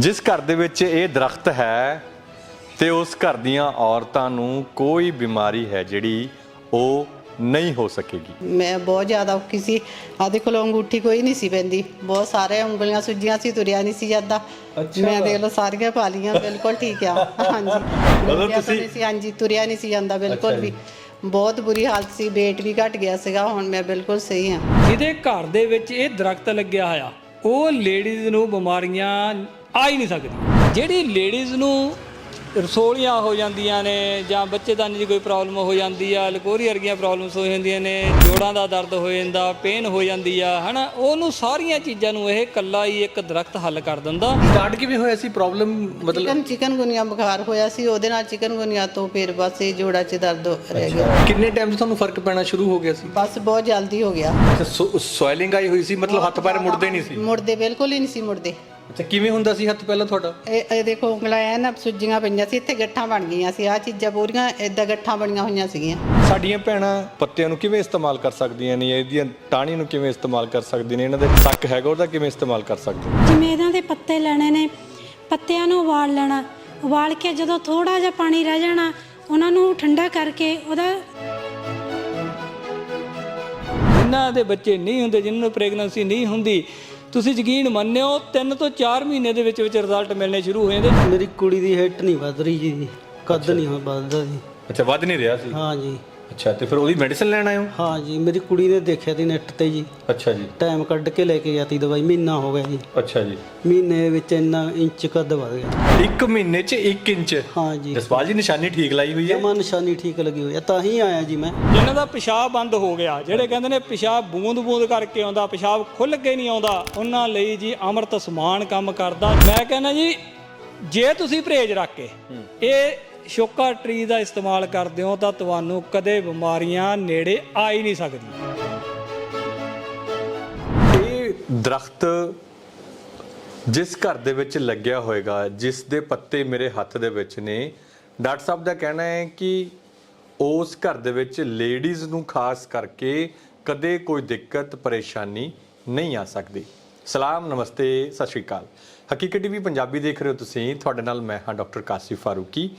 ਜਿਸ ਘਰ ਦੇ ਵਿੱਚ ਇਹ ਦਰਖਤ ਹੈ ਤੇ ਉਸ ਘਰ ਦੀਆਂ ਔਰਤਾਂ ਨੂੰ ਕੋਈ ਬਿਮਾਰੀ ਹੈ ਜਿਹੜੀ ਉਹ ਨਹੀਂ ਹੋ ਸਕੇਗੀ। ਮੈਂ ਬਹੁਤ ਜ਼ਿਆਦਾ ਔਖੀ ਸੀ। ਆਦੇ ਕੋਲ ਅੰਗੂਠੀ ਕੋਈ ਨਹੀਂ ਸੀ ਪੈਂਦੀ। ਬਹੁਤ ਸਾਰੇ ਉਂਗਲੀਆਂ ਸੁੱਜੀਆਂ ਸੀ ਤੁਰਿਆ ਨਹੀਂ ਸੀ ਜਾਂਦਾ। ਮੈਂ ਦੇਖ ਲਓ ਸਾਰੀਆਂ ਪਾ ਲੀਆਂ ਬਿਲਕੁਲ ਠੀਕ ਆ। ਹਾਂਜੀ। ਤੋਂ ਤੁਸੀਂ- ਹਾਂਜੀ ਤੁਰਿਆ ਨਹੀਂ ਸੀ ਜਾਂਦਾ ਬਿਲਕੁਲ। ਵੀ। ਬਹੁਤ ਬੁਰੀ ਹਾਲਤ ਸੀ weight ਵੀ ਘਟ ਗਿਆ ਸੀਗਾ ਹੁਣ ਮੈਂ ਬਿਲਕੁਲ ਸਹੀ ਹਾਂ। ਜਿਹਦੇ ਘਰ ਦੇ ਵਿੱਚ ਇਹ ਦਰਖਤ ਲੱਗਿਆ ਹੋਇਆ ਉਹ ਲੇਡੀਜ਼ ਨੂੰ ਬਿਮਾਰੀਆਂ ਆ ਹੀ ਨਹੀਂ ਸਕਦੀ। ਜਿਹੜੀ ਲੇਡੀਜ਼ ਨੂੰ ਰਸੋਲੀਆਂ ਹੋ ਜਾਂਦੀਆਂ ਨੇ ਜਾਂ ਬੱਚੇਦਾਨੀ ਦੀ ਕੋਈ ਪ੍ਰੋਬਲਮ ਹੋ ਜਾਂਦੀ ਆ ਲਕੋਰੀ ਵਰਗੀਆਂ ਪ੍ਰੋਬਲਮਸ ਹੋ ਜਾਂਦੀਆਂ ਨੇ ਜੋੜਾਂ ਦਾ ਦਰਦ ਹੋ ਜਾਂਦਾ ਪੇਨ ਹੋ ਜਾਂਦੀ ਆ ਹਨਾ ਉਹਨੂੰ ਸਾਰੀਆਂ ਚੀਜ਼ਾਂ ਨੂੰ ਇਹ ਕੱਲਾ ਹੀ ਇੱਕ ਦਰਖਤ ਹੱਲ ਕਰ ਦਿੰਦਾ। ਸਟਾਰਟ ਕਿਵੇਂ ਹੋਇਆ ਸੀ? ਪ੍ਰੋਬਲਮ ਮਤਲਬ ਚਿਕਨ ਚਿਕਨ ਗੁਨੀਆ ਬੁਖਾਰ ਹੋਇਆ ਸੀ ਉਹਦੇ ਨਾਲ ਚਿਕਨ ਗੁਨੀਆ ਤੋਂ ਫਿਰ ਬਸ ਇਹ ਜੋੜਾਂ 'ਚ ਦਰਦ ਰਹਿ ਗਿਆ। ਕਿੰਨੇ ਟਾਈਮ ਤੋਂ ਤੁਹਾਨੂੰ ਫ਼ਰਕ ਪੈਣਾ ਸ਼ੁਰੂ ਹੋ ਗਿਆ ਸੀ? ਬਸ ਬਹੁਤ ਜਲਦੀ ਹੋ ਗਿਆ। ਸੋਇਲਿੰਗ ਆਈ ਹੋਈ ਸੀ ਮਤਲਬ ਹੱਥ ਪੈਰ ਮੁੜਦੇ ਨਹੀਂ ਸੀ? ਮੁੜਦੇ ਬਿਲਕੁਲ ਹੀ ਨਹੀਂ ਸੀ ਮੁੜਦੇ। ਅੱਛਾ ਕਿਵੇਂ ਹੁੰਦਾ ਸੀ ਹੱਥ ਪਹਿਲਾਂ ਤੁਹਾਡਾ ਇਹ ਇਹ ਦੇਖੋ ਉਂਗਲਾਂ ਐ ਨਾ ਸੁੱਜੀਆਂ ਪਈਆਂ ਸੀ ਇੱਥੇ ਗੱਠਾਂ ਬਣ ਗਈਆਂ ਸੀ ਆ ਚੀਜ਼ਾਂ ਪੂਰੀਆਂ ਏਦਾਂ ਗੱਠਾਂ ਬਣੀਆਂ ਹੋਈਆਂ ਸੀਗੀਆਂ ਸਾਡੀਆਂ ਭੈਣਾਂ ਪੱਤਿਆਂ ਨੂੰ ਕਿਵੇਂ ਇਸਤੇਮਾਲ ਕਰ ਸਕਦੀਆਂ ਨੇ ਇਹਦੀਆਂ ਟਾਹਣੀ ਨੂੰ ਕਿਵੇਂ ਇਸਤੇਮਾਲ ਕਰ ਸਕਦੀਆਂ ਨੇ ਇਹਨਾਂ ਦੇ ਸੱਕ ਹੈਗਾ ਉਹਦਾ ਕਿਵੇਂ ਇਸਤੇਮਾਲ ਕਰ ਸਕਦੇ ਨੇ? ਜਿਵੇਂ ਇਹਨਾਂ ਦੇ ਪੱਤੇ ਲੈਣੇ ਨੇ ਪੱਤਿਆਂ ਨੂੰ ਉਬਾਲ ਲੈਣਾ ਉਬਾਲ ਕੇ ਜਦੋਂ ਥੋੜਾ ਜਿਹਾ ਪਾਣੀ ਰਹਿ ਜਾਣਾ ਉਹਨਾਂ ਨੂੰ ਠੰਡਾ ਕਰਕੇ ਉਹਦਾ ਜਿਨ੍ਹਾਂ ਦੇ ਬੱਚੇ ਨਹੀਂ ਹੁੰਦੇ ਜਿਨ੍ਹਾਂ ਨੂੰ ਪ੍ਰੈਗਨੈਂਸੀ ਨਹੀਂ ਹੁੰਦੀ ਤੁਸੀਂ ਯਕੀਨ ਮੰਨਿਓ 3 ਤੋਂ 4 ਮਹੀਨੇ ਦੇ ਵਿੱਚ ਵਿੱਚ ਰਿਜ਼ਲਟ ਮਿਲਣੇ ਸ਼ੁਰੂ ਹੋ ਜਾਂਦੇ ਮੇਰੀ ਕੁੜੀ ਦੀ ਹਾਈਟ ਨਹੀਂ ਵੱਧ ਰਹੀ ਜੀ ਕੱਦ ਨਹੀਂ ਵੱਧਦਾ ਜੀ। ਅੱਛਾ ਵੱਧ ਨਹੀਂ ਰਿਹਾ ਸੀ? ਹਾਂ ਜੀ। ਅੱਛਾ ਤੇ ਫਿਰ ਉਹਦੀ ਮੈਡੀਸਨ ਲੈਣ ਆਏ ਹੋ? ਹਾਂ ਜੀ ਮੇਰੀ ਕੁੜੀ ਨੇ ਦੇਖਿਆ ਤੀ ਨੈਟ ਤੇ ਜੀ। ਅੱਛਾ ਜੀ। ਟਾਈਮ ਕੱਢ ਕੇ ਲੈ ਕੇ ਜਾਤੀ ਦਵਾਈ ਮਹੀਨਾ ਹੋ ਗਿਆ ਜੀ। ਅੱਛਾ ਜੀ। ਮਹੀਨੇ ਵਿੱਚ ਇੰਨਾ ਇੰਚ ਕੱਦ ਵੱਧ ਗਿਆ। ਇੱਕ ਮਹੀਨੇ 'ਚ 1 ਇੰਚ? ਹਾਂ ਜੀ। ਜਸਪਾਲ ਜੀ ਨਿਸ਼ਾਨੀ ਠੀਕ ਲਾਈ ਹੋਈ ਹੈ? ਜਮਾ ਨਿਸ਼ਾਨੀ ਠੀਕ ਲੱਗੀ ਹੋਈ ਆ ਤਾਂ ਹੀ ਆਇਆ ਜੀ ਮੈਂ। ਜਿਨ੍ਹਾਂ ਦਾ ਪਿਸ਼ਾਬ ਬੰਦ ਹੋ ਗਿਆ ਜਿਹੜੇ ਕਹਿੰਦੇ ਨੇ ਪਿਸ਼ਾਬ ਬੂੰਦ-ਬੂੰਦ ਕਰਕੇ ਆਉਂਦਾ ਪਿਸ਼ਾਬ ਖੁੱਲ ਕੇ ਨਹੀਂ ਆਉਂਦਾ ਉਹਨਾਂ ਲਈ ਜੀ ਅੰਮ੍ਰਿਤ ਸਮਾਨ ਕੰਮ ਕਰਦਾ। ਮੈਂ ਕਹਿੰਦਾ ਜੀ ਜੇ ਤੁਸੀਂ ਪਰਹੇਜ਼ ਰੱਖ ਕੇ ਇਹ ਸ਼ੋਕਾ ਟਰੀ ਦਾ ਇਸਤੇਮਾਲ ਕਰਦੇ ਹੋ ਤਾਂ ਤੁਹਾਨੂੰ ਕਦੇ ਬਿਮਾਰੀਆਂ ਨੇੜੇ ਆ ਹੀ ਨਹੀਂ ਸਕਦੀਆਂ। ਇਹ ਦਰਖਤ ਜਿਸ ਘਰ ਦੇ ਵਿੱਚ ਲੱਗਿਆ ਹੋਏਗਾ, ਜਿਸ ਦੇ ਪੱਤੇ ਮੇਰੇ ਹੱਥ ਦੇ ਵਿੱਚ ਨੇ, ਡਾਕਟਰ ਸਾਹਿਬ ਦਾ ਕਹਿਣਾ ਹੈ ਕਿ ਉਸ ਘਰ ਦੇ ਵਿੱਚ ਲੇਡੀਜ਼ ਨੂੰ ਖਾਸ ਕਰਕੇ ਕਦੇ ਕੋਈ ਦਿੱਕਤ, ਪਰੇਸ਼ਾਨੀ ਨਹੀਂ ਆ ਸਕਦੀ। ਸਲਾਮ, ਨਮਸਤੇ, ਸਤਿ ਸ਼੍ਰੀ ਅਕਾਲ। ਹਕੀਕਤ ਟੀਵੀ ਪੰਜਾਬੀ ਦੇਖ ਰਹੇ ਹੋ ਤੁਸੀਂ। ਤੁਹਾਡੇ ਨਾਲ ਮੈਂ ਹਾਂ ਡਾਕਟਰ ਕਾਸਿਫ ਫਾਰੂਕੀ।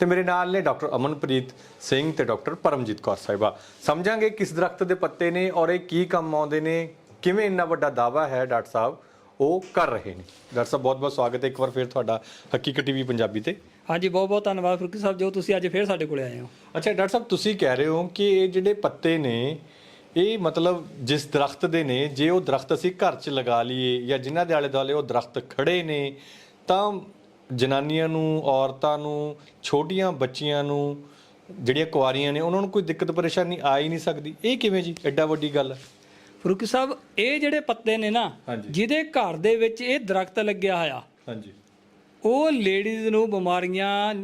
ਤੇ ਮੇਰੇ ਨਾਲ ਨੇ ਡਾਕਟਰ ਅਮਨਪ੍ਰੀਤ ਸਿੰਘ ਤੇ ਡਾਕਟਰ ਪਰਮਜੀਤ ਕੌਰ ਸਾਹਿਬਾ। ਸਮਝਾਂਗੇ ਕਿਸ ਦਰਖਤ ਦੇ ਪੱਤੇ ਨੇ ਔਰ ਇਹ ਕੀ ਕੰਮ ਆਉਂਦੇ ਨੇ ਕਿਵੇਂ ਇੰਨਾ ਵੱਡਾ ਦਾਵਾ ਹੈ ਡਾਕਟਰ ਸਾਹਿਬ ਉਹ ਕਰ ਰਹੇ ਨੇ। ਡਾਕਟਰ ਸਾਹਿਬ ਬਹੁਤ ਬਹੁਤ ਸਵਾਗਤ ਹੈ ਇੱਕ ਵਾਰ ਫਿਰ ਤੁਹਾਡਾ ਹਕੀਕਤ ਟੀਵੀ ਪੰਜਾਬੀ ਤੇ। ਹਾਂਜੀ ਬਹੁਤ ਬਹੁਤ ਧੰਨਵਾਦ ਫਰੂਕੀ ਸਾਹਿਬ ਜੋ ਤੁਸੀਂ ਅੱਜ ਫੇਰ ਸਾਡੇ ਕੋਲੇ ਆਏ ਹੋ। ਅੱਛਾ ਡਾਕਟਰ ਸਾਹਿਬ ਤੁਸੀਂ ਕਹਿ ਰਹੇ ਹੋ ਕਿ ਇਹ ਜਿਹੜੇ ਪੱਤੇ ਨੇ ਇਹ ਮਤਲਬ ਜਿਸ ਦਰਖਤ ਦੇ ਨੇ ਜੇ ਉਹ ਦਰਖਤ ਅਸੀਂ ਘਰ 'ਚ ਲਗਾ ਲਈਏ ਜਾਂ ਜਿਨ੍ਹਾਂ ਦੇ ਆਲੇ ਦੁਆਲੇ ਉਹ ਦਰਖਤ ਖੜੇ ਨੇ ਤਾਂ ਜਨਾਨੀਆਂ ਨੂੰ ਔਰਤਾਂ ਨੂੰ ਛੋਟੀਆਂ ਬੱਚੀਆਂ ਨੂੰ ਜਿਹੜੀਆਂ ਕੁਆਰੀਆਂ ਨੇ ਉਹਨਾਂ ਨੂੰ ਕੋਈ ਦਿੱਕਤ ਪਰੇਸ਼ਾਨੀ ਆ ਹੀ ਨਹੀਂ ਸਕਦੀ। ਇਹ ਕਿਵੇਂ ਜੀ? ਐਡਾ ਵੱਡੀ ਗੱਲ। ਹੈ ਫਰੂਕੀ ਸਾਹਿਬ ਇਹ ਜਿਹੜੇ ਪੱਤੇ ਨੇ ਨਾ ਹਾਂਜੀ। ਜਿਹਦੇ ਘਰ ਦੇ ਵਿੱਚ ਇਹ ਦਰਖਤ ਲੱਗਿਆ ਹੋਇਆ ਹਾਂਜੀ। ਉਹ ਲੇਡੀਜ਼ ਨੂੰ ਬਿਮਾਰੀਆਂ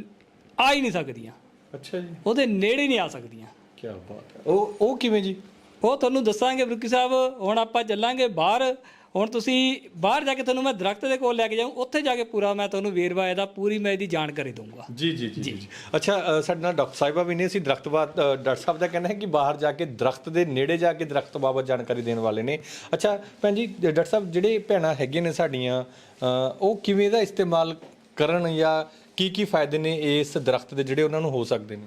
ਆ ਹੀ ਨਹੀਂ ਸਕਦੀਆਂ। ਅੱਛਾ ਜੀ। ਉਹਦੇ ਨੇੜੇ ਨਹੀਂ ਆ ਸਕਦੀਆਂ। ਕੀ ਬਾਤ ਹੈ। ਉਹ ਉਹ ਕਿਵੇਂ ਜੀ? ਉਹ ਤੁਹਾਨੂੰ ਦੱਸਾਂਗੇ ਫਰੂਕੀ ਸਾਹਿਬ ਹੁਣ ਆਪਾਂ ਚੱਲਾਂਗੇ ਬਾਹਰ। ਹੁਣ ਤੁਸੀਂ ਬਾਹਰ ਜਾ ਕੇ ਤੁਹਾਨੂੰ ਮੈਂ ਦਰਖਤ ਦੇ ਕੋਲ ਲੈ ਕੇ ਜਾਊਂ ਉੱਥੇ ਜਾ ਕੇ ਪੂਰਾ ਮੈਂ ਤੁਹਾਨੂੰ ਵੇਰਵਾ ਇਹਦਾ ਪੂਰੀ ਮੈਂ ਇਹਦੀ ਜਾਣਕਾਰੀ ਦਊਂਗਾ। ਜੀ ਜੀ ਜੀ ਜੀ ਅੱਛਾ ਅ, ਸਾਡੇ ਨਾਲ ਡਾਕਟਰ ਸਾਹਿਬਾ ਵੀ ਨੇ ਅਸੀਂ ਦਰਖਤ ਬਾਤ ਅ, ਡਾਕਟਰ ਸਾਹਿਬ ਦਾ ਕਹਿਣਾ ਹੈ ਕਿ ਬਾਹਰ ਜਾ ਕੇ ਦਰਖਤ ਦੇ ਨੇੜੇ ਜਾ ਕੇ ਦਰਖਤ ਬਾਬਤ ਜਾਣਕਾਰੀ ਦੇਣ ਵਾਲੇ ਨੇ। ਅੱਛਾ ਭੈਣ ਜੀ ਡਾਕਟਰ ਸਾਹਿਬ ਜਿਹੜੇ ਭੈਣਾਂ ਹੈਗੇ ਨੇ ਸਾਡੀਆਂ ਅ, ਉਹ ਕਿਵੇਂ ਦਾ ਇਸਤੇਮਾਲ ਕਰਨ ਜਾਂ ਕੀ ਕੀ ਫਾਇਦੇ ਨੇ ਇਸ ਦਰਖਤ ਦੇ ਜਿਹੜੇ ਉਹਨਾਂ ਨੂੰ ਹੋ ਸਕਦੇ ਨੇ?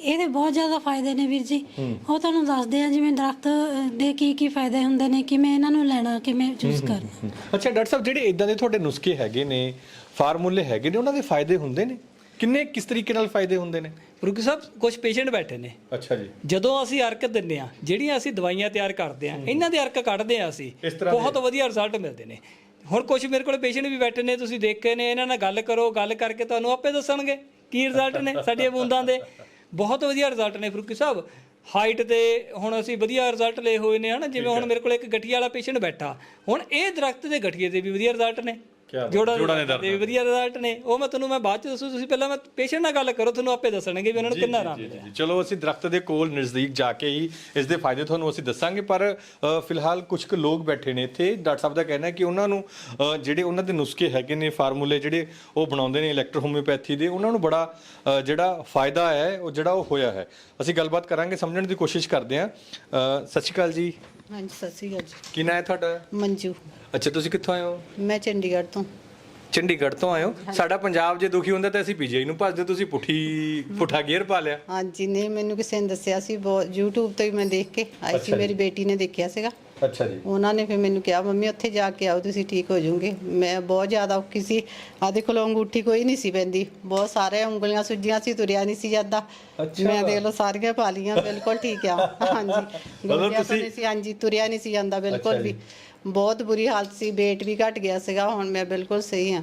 ਇਹਦੇ ਬਹੁਤ ਜ਼ਿਆਦਾ ਫਾਇਦੇ ਨੇ ਵੀਰ ਜੀ। ਉਹ ਤੁਹਾਨੂੰ ਦੱਸਦੇ ਆ ਜਿਵੇਂ ਦਰਖਤ ਦੇ ਕੀ ਕੀ ਫਾਇਦੇ ਹੁੰਦੇ ਨੇ ਕਿਵੇਂ ਇਹਨਾਂ ਨੂੰ ਲੈਣਾ ਕਿਵੇਂ ਚੂਜ਼ ਕਰਨਾ। ਅੱਛਾ ਡਾਕਟਰ ਸਾਹਿਬ ਜਿਹੜੇ ਇਦਾਂ ਦੇ ਤੁਹਾਡੇ ਨੁਸਖੇ ਹੈਗੇ ਨੇ ਫਾਰਮੂਲੇ ਹੈਗੇ ਨੇ ਉਹਨਾਂ ਦੇ ਫਾਇਦੇ ਹੁੰਦੇ ਨੇ? ਕਿੰਨੇ ਕਿਸ ਤਰੀਕੇ ਨਾਲ ਫਾਇਦੇ ਹੁੰਦੇ ਨੇ? ਫਰੂਕੀ ਸਾਹਿਬ ਕੁਝ ਪੇਸ਼ੈਂਟ ਬੈਠੇ ਨੇ। ਅੱਛਾ ਜੀ। ਜਦੋਂ ਅਸੀਂ ਅਰਕ ਦਿੰਨੇ ਆ ਜਿਹੜੀਆਂ ਅਸੀਂ ਦਵਾਈਆਂ ਤਿਆਰ ਕਰਦੇ ਆ ਇਹਨਾਂ ਦੇ ਅਰਕ ਕੱਢਦੇ ਆ ਅਸੀਂ ਬਹੁਤ ਵਧੀਆ ਰਿਜ਼ਲਟ ਮਿਲਦੇ ਨੇ। ਹੁਣ ਕੁਝ ਮੇਰੇ ਕੋਲ ਪੇਸ਼ੈਂਟ ਵੀ ਬੈਠੇ ਨੇ ਤੁਸੀਂ ਦੇਖੇ ਨੇ ਇਹਨਾਂ ਨਾਲ ਗੱਲ ਕਰੋ ਗੱਲ ਕਰਕੇ ਤੁਹਾਨੂੰ ਆਪੇ ਦੱਸਣਗੇ ਕੀ ਰਿਜ਼ਲਟ ਨੇ ਸਾਡੀਆਂ ਬੂੰਦਾਂ ਦੇ। ਬਹੁਤ ਵਧੀਆ ਰਿਜ਼ਲਟ ਨੇ ਫਰੂਕੀ ਸਾਹਿਬ। ਹਾਈਟ ਤੇ ਹੁਣ ਅਸੀਂ ਵਧੀਆ ਰਿਜ਼ਲਟ ਲਏ ਹੋਏ ਨੇ ਹਨਾ ਜਿਵੇਂ ਹੁਣ ਮੇਰੇ ਕੋਲ ਇੱਕ ਗਠੀਆ ਵਾਲਾ ਪੇਸ਼ੈਂਟ ਬੈਠਾ। ਹੁਣ ਇਹ ਦਰਖਤ ਦੇ ਗਠੀਏ ਤੇ ਵੀ ਵਧੀਆ ਰਿਜ਼ਲਟ ਨੇ। ਜੋੜਾਂ ਜੋੜਾਂ ਦੇ ਦਰਦ ਵਧੀਆ ਰਿਜ਼ਲਟ ਨੇ। ਉਹ ਮੈਂ ਤੁਹਾਨੂੰ ਮੈਂ ਬਾਅਦ ਚ ਦੱਸੂ ਤੁਸੀਂ ਪਹਿਲਾਂ ਮੈਂ ਪੇਸ਼ੈਂਟ ਨਾਲ ਗੱਲ ਕਰੋ ਤੁਹਾਨੂੰ ਆਪੇ ਦੱਸਣਗੇ ਵੀ ਉਹਨਾਂ ਨੂੰ ਕਿੰਨਾ ਆਰਾਮ ਮਿਲਿਆ। ਚਲੋ ਅਸੀਂ ਦਰਖਤ ਦੇ ਕੋਲ ਨਜ਼ਦੀਕ ਜਾ ਕੇ ਹੀ ਇਸ ਦੇ ਫਾਇਦੇ ਤੁਹਾਨੂੰ ਅਸੀਂ ਦੱਸਾਂਗੇ ਪਰ ਅ, ਫਿਲਹਾਲ ਕੁਝ ਕੁ ਲੋਕ ਬੈਠੇ ਨੇ ਇੱਥੇ। ਡਾਕਟਰ ਸਾਹਿਬ ਦਾ ਕਹਿਣਾ ਹੈ ਕਿ ਉਹਨਾਂ ਨੂੰ ਅ, ਜਿਹੜੇ ਉਹਨਾਂ ਦੇ ਨੁਸਖੇ ਹੈਗੇ ਨੇ ਫਾਰਮੂਲੇ ਜਿਹੜੇ ਉਹ ਬਣਾਉਂਦੇ ਨੇ ਇਲੈਕਟ੍ਰੋ ਹੋਮਿਓਪੈਥੀ ਦੇ ਉਹਨਾਂ ਨੂੰ ਬੜਾ ਅ, ਜਿਹੜਾ ਫਾਇਦਾ ਹੈ ਉਹ ਜਿਹੜਾ ਉਹ ਹੋਇਆ ਹੈ। ਅਸੀਂ ਗੱਲਬਾਤ ਕਰਾਂਗੇ ਸਮਝਣ ਦੀ ਕੋਸ਼ਿਸ਼ ਕਰਦੇ ਹਾਂ। ਅ, ਸਤਿ ਸ਼੍ਰੀ ਅਕਾਲ ਜੀ। ਹਾਂਜੀ ਸਤਿ ਸ਼੍ਰੀ ਅਕਾਲ ਜੀ। ਕੀ ਨਾਂ ਹੈ ਤੁਹਾਡਾ? ਮੰਜੂ। ਅੱਛਾ ਤੁਸੀਂ ਕਿੱਥੋਂ ਆਏ ਹੋ? ਮੈਂ ਚੰਡੀਗੜ੍ਹ ਤੋਂ ਚੰਡੀਗੜ੍ਹ ਤੋਂ ਆਏ ਹੋ ਸਾਡਾ ਪੰਜਾਬ ਜੇ ਦੁਖੀ ਹੁੰਦਾ ਤਾਂ ਅਸੀਂ ਪੀਜੀਆਈ ਨੂੰ ਭੱਜਦੇ ਤੁਸੀਂ ਪੁੱਠੀ ਪੁੱਠਾ ਗੇਅਰ ਪਾ ਲਿਆ। ਹਾਂਜੀ ਨੇ ਮੈਨੂੰ ਕਿਸੇ ਨੇ ਦੱਸਿਆ ਸੀ ਬਹੁਤ YouTube ਤੋਂ ਹੀ ਮੈਂ ਦੇਖ ਕੇ ਆਈ ਸੀ ਮੇਰੀ ਬੇਟੀ ਨੇ ਦੇਖਿਆ ਸੀਗਾ। ਅੱਛਾ ਜੀ। ਉਹਨਾਂ ਨੇ ਫਿਰ ਮੈਨੂੰ ਕਿਹਾ ਮੰਮੀ ਉੱਥੇ ਜਾ ਕੇ ਆਓ ਤੁਸੀਂ ਠੀਕ ਹੋ ਜਾਓਗੇ। ਮੈਂ ਬਹੁਤ ਜ਼ਿਆਦਾ ਔਖੀ ਸੀ। ਆ ਦੇਖੋ ਲੋ ਅੰਗੂਠੀ ਕੋਈ ਨਹੀਂ ਸੀ ਪੈਂਦੀ। ਬਹੁਤ ਸਾਰੇ ਉਂਗਲੀਆਂ ਸੁੱਜੀਆਂ ਸੀ ਤੁਰਿਆ ਨਹੀਂ ਸੀ ਜਾਂਦਾ। ਮੈਂ ਦੇਖ ਲਓ ਸਾਰੀਆਂ ਪਾ ਲੀਆਂ ਬਿਲਕੁਲ ਠੀਕ ਆ। ਹਾਂਜੀ। ਗੋਡਿਆਂ ਤੋਂ ਨਹੀਂ ਸੀ ਹਾਂਜੀ ਤੁਰਿਆ ਨਹੀਂ ਸੀ ਜਾਂਦਾ ਬਿਲਕੁਲ ਵੀ। ਬਹੁਤ ਬੁਰੀ ਹਾਲਤ ਸੀ weight ਵੀ ਘਟ ਗਿਆ ਸੀਗਾ ਹੁਣ ਮੈਂ ਬਿਲਕੁਲ ਸਹੀ ਆ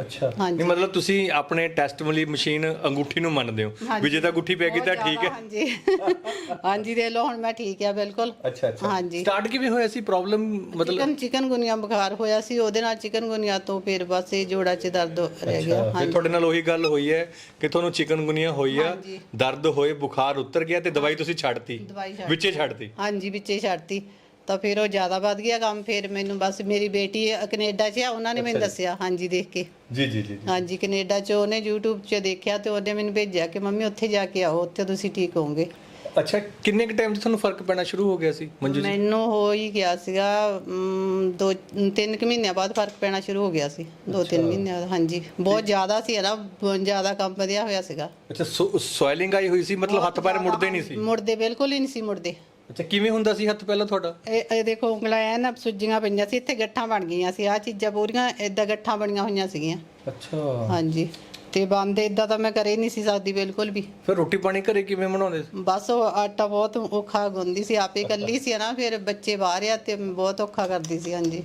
ਅੱਛਾ। ਹਾਂਜੀ। ਨਹੀਂ ਮਤਲਬ ਤੁਸੀਂ ਆਪਣੇ ਟੈਸਟ ਵਾਲੀ ਮਸ਼ੀਨ ਅੰਗੂਠੀ ਨੂੰ ਮੰਨਦੇ ਹੋ। ਵੀ ਜੇ ਤਾਂ ਅੰਗੂਠੀ ਪੈ ਗਈ ਤਾਂ ਬਹੁਤ ਠੀਕ ਹੈ। ਜ਼ਿਆਦਾ, ਹਾਂਜੀ। ਹਾਂਜੀ ਦੇ ਲਓ ਹੁਣ ਮੈਂ ਠੀਕ ਆ ਬਿਲਕੁਲ। ਅੱਛਾ ਅੱਛਾ। ਹਾਂਜੀ। ਸਟਾਰਟ ਕਿਵੇਂ ਹੋਇਆ ਸੀ? ਪ੍ਰੋਬਲਮ ਮਤਲਬ ਚਿਕਨ ਚਿਕਨ ਗੁਨੀਆ ਬੁਖਾਰ ਹੋਇਆ ਸੀ ਉਹਦੇ ਨਾਲ ਚਿਕਨ ਗੁਨੀਆ ਤੋਂ ਫਿਰ ਬਸ ਇਹ ਜੋੜਾ 'ਚ ਦਰਦ ਰਹਿ ਗਿਆ। ਫਿਰ ਹਾਂਜੀ ਤੁਹਾਡੇ ਨਾਲ ਉਹੀ ਗੱਲ ਹੋਈ ਹੈ ਕਿ ਤੁਹਾਨੂੰ ਚਿਕਨਗੁਨੀਆ ਹੋਈ ਆ ਹਾਂਜੀ। ਦਰਦ ਹੋਏ ਬੁਖਾਰ ਉਤਰ ਗਿਆ ਤੇ ਦਵਾਈ ਤੁਸੀਂ ਛੱਡਤੀ ਦਵਾਈ ਛੱਡ ਵਿੱਚੇ ਛੱਡਤੀ। ਹਾਂਜੀ ਵਿੱਚੇ ਛੱਡਤੀ। ਤਾਂ ਫਿਰ ਉਹ ਜ਼ਿਆਦਾ ਵੱਧ ਗਿਆ ਕੰਮ ਫਿਰ ਮੈਨੂੰ ਬਸ ਮੇਰੀ ਬੇਟੀ ਕੈਨੇਡਾ 'ਚ ਆ ਉਹਨਾਂ ਨੇ ਮੈਨੂੰ ਦੱਸਿਆ ਹਾਂਜੀ ਦੇਖ ਕੇ। ਜੀ ਜੀ ਜੀ ਹਾਂਜੀ ਕੈਨੇਡਾ 'ਚ ਉਹਨੇ YouTube 'ਚ ਦੇਖਿਆ ਤੇ ਉਹਨੇ ਮੈਨੂੰ ਭੇਜਿਆ ਕਿ ਮੰਮੀ ਉੱਥੇ ਜਾ ਕੇ ਆਓ ਉੱਥੇ ਤੁਸੀਂ ਠੀਕ ਹੋਵੋਗੇ। ਅੱਛਾ ਕਿੰਨੇ ਕ ਟਾਈਮ 'ਚ ਤੁਹਾਨੂੰ ਫ਼ਰਕ ਪੈਣਾ ਸ਼ੁਰੂ ਹੋ ਗਿਆ ਸੀ ਮੰਜੂ ਜੀ? ਮੈਨੂੰ ਹੋ ਹੀ ਗਿਆ ਸੀਗਾ ਅਮ, ਦੋ ਤਿੰਨ ਕੁ ਮਹੀਨਿਆਂ ਬਾਅਦ ਫ਼ਰਕ ਪੈਣਾ ਸ਼ੁਰੂ ਹੋ ਗਿਆ ਸੀ ਦੋ ਤਿੰਨ ਮਹੀਨਿਆਂ ਦਾ ਹਾਂਜੀ। ਬਹੁਤ ਜ਼ਿਆਦਾ ਸੀ ਨਾ ਬਹੁਤ ਜ਼ਿਆਦਾ ਕੰਮ ਵਧਿਆ ਹੋਇਆ ਸੀਗਾ। ਅੱਛਾ ਸੋਇਲਿੰਗ ਆਈ ਹੋਈ ਸੀ ਮਤਲਬ ਹੱਥ ਪੈਰ ਮੁੜਦੇ ਨਹੀਂ ਸੀ? ਮੁੜਦੇ ਬਿਲਕੁਲ ਹੀ ਨਹੀਂ ਸੀ ਮੁੜਦੇ। ਅੱਛਾ ਕਿਵੇਂ ਹੁੰਦਾ ਸੀ ਹੱਥ ਪਹਿਲਾਂ ਤੁਹਾਡਾ? ਇਹ ਇਹ ਦੇਖੋ ਉਂਗਲਾਂ ਐ ਨਾ ਸੁੱਜੀਆਂ ਪਈਆਂ ਸੀ ਇੱਥੇ ਗੱਠਾਂ ਬਣ ਗਈਆਂ ਸੀ ਆ ਚੀਜ਼ਾਂ ਪੂਰੀਆਂ ਏਦਾਂ ਗੱਠਾਂ ਬਣੀਆਂ ਹੋਈਆਂ ਸੀਗੀਆਂ। ਅੱਛਾ। ਹਾਂਜੀ। ਤੇ ਬੰਦ ਏਦਾਂ ਤਾਂ ਮੈਂ ਕਰੇ ਨਹੀਂ ਸੀ ਸਕਦੀ ਬਿਲਕੁਲ ਵੀ। ਫਿਰ ਰੋਟੀ ਪਾਣੀ ਘਰੇ ਕਿਵੇਂ ਬਣਾਉਂਦੇ ਸੀ? ਬਸ ਉਹ ਆਟਾ ਬਹੁਤ ਔਖਾ ਗੁੰਦੀ ਸੀ ਆਪੇ ਇਕੱਲੀ ਸੀ ਨਾ ਫਿਰ ਬੱਚੇ ਬਾਹਰ ਆ ਤੇ ਬਹੁਤ ਔਖਾ ਕਰਦੀ ਸੀ ਹਾਂਜੀ।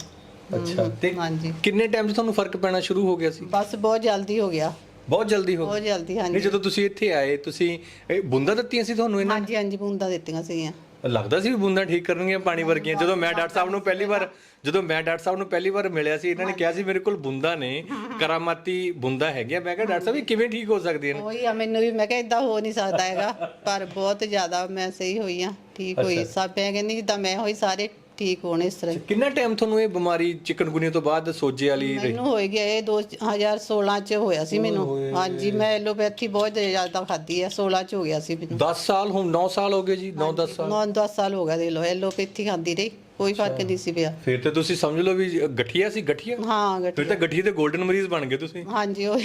ਅੱਛਾ ਤੇ ਹਾਂਜੀ। ਕਿੰਨੇ ਟਾਈਮ 'ਚ ਤੁਹਾਨੂੰ ਫ਼ਰਕ ਪੈਣਾ ਸ਼ੁਰੂ ਹੋ ਗਿਆ ਸੀ? ਬਸ ਬਹੁਤ ਜਲਦੀ ਹੋ ਗਿਆ। ਬਹੁਤ ਜਲਦੀ ਹੋ ਬਹੁਤ ਜਲਦੀ ਨਹੀਂ ਹਾਂਜੀ ਜਦੋਂ ਤੁਸੀਂ ਇੱਥੇ ਆਏ ਤੁਸੀਂ ਇਹ ਬੂੰਦਾਂ ਦਿੱਤੀਆਂ ਸੀ ਤੁਹਾਨੂੰ ਇਹਨਾਂ ਹਾਂਜੀ ਹਾਂਜੀ ਬੂੰਦਾਂ ਦਿੱਤੀਆਂ ਸੀਗੀਆਂ। ਲੱਗਦਾ ਸੀ ਵੀ ਬੂੰਦਾਂ ਠੀਕ ਕਰਨਗੀਆਂ ਪਾਣੀ ਵਰਗੀਆਂ। ਜਦੋਂ ਮੈਂ ਡਾਕਟਰ ਸਾਹਿਬ ਨੂੰ ਪਹਿਲੀ ਵਾਰ ਜਦੋਂ ਮੈਂ ਡਾਕਟਰ ਸਾਹਿਬ ਨੂੰ ਪਹਿਲੀ ਵਾਰ ਮਿਲਿਆ ਸੀ ਇਹਨਾਂ ਨੇ ਕਿਹਾ ਸੀ ਮੇਰੇ ਕੋਲ ਬੂੰਦਾਂ ਨੇ ਕਰਾਮਾਤੀ ਬੂੰਦਾਂ ਹੈਗੀਆਂ। ਮੈਂ ਕਿਹਾ ਡਾਕਟਰ ਸਾਹਿਬ ਇਹ ਕਿਵੇਂ ਠੀਕ ਹੋ ਸਕਦੀਆਂ ਨੇ? ਉਹੀ ਆ ਮੈਨੂੰ ਵੀ ਮੈਂ ਕਿਹਾ ਇਦਾਂ ਹੋ ਨਹੀਂ ਸਕਦਾ ਹੈਗਾ ਪਰ ਬਹੁਤ ਜ਼ਿਆਦਾ ਮੈਂ ਸਹੀ ਹੋਈ ਆ ਠੀਕ ਹੋਈ। ਸਭ ਮੈਂ ਕਹਿੰਦੀ ਜਿੱਦਾਂ ਮੈਂ ਹੋਈ ਸਾਰੇ ਠੀਕ ਹੋਣੇ ਇਸ ਤਰ੍ਹਾਂ ਹੀ। ਕਿੰਨਾ ਟਾਈਮ ਤੁਹਾਨੂੰ ਇਹ ਬਿਮਾਰੀ ਚਿਕਨਗੁਨੀਆ ਤੋਂ ਬਾਅਦ ਸੋਜੇ ਵਾਲੀ ਰਹੀ? ਮੈਨੂੰ ਹੋ ਗਿਆ ਇਹ 2016 ਚ ਹੋਇਆ ਸੀ ਮੈਨੂੰ। ਹਾਂਜੀ ਮੈਂ ਐਲੋਪੈਥੀ ਬਹੁਤ ਜ਼ਿਆਦਾ ਖਾਧੀ ਆ 16 ਚ ਹੋ ਗਿਆ ਸੀ ਮੈਨੂੰ। 10 ਸਾਲ ਹੁਣ 9 ਸਾਲ ਹੋ ਗਏ ਜੀ? 9-10 ਸਾਲ? 9-10 ਸਾਲ ਹੋ ਗਏ ਦੇ ਲੋ ਐਲੋਪੈਥੀ ਖਾਂਦੀ ਰਹੀ। ਕੋਈ ਫ਼ਰਕ ਨਹੀਂ ਸੀ ਪਿਆ। ਫਿਰ ਤੇ ਤੁਸੀਂ ਸਮਝ ਲਓ ਵੀ ਗਠੀਆ ਸੀ ਗਠੀਆ? ਹਾਂ ਫਿਰ ਤਾਂ ਗਠੀਏ ਦੇ 골ਡਨ ਮਰੀਜ਼ ਬਣ ਗਏ ਤੁਸੀਂ। ਹਾਂਜੀ ਉਹ।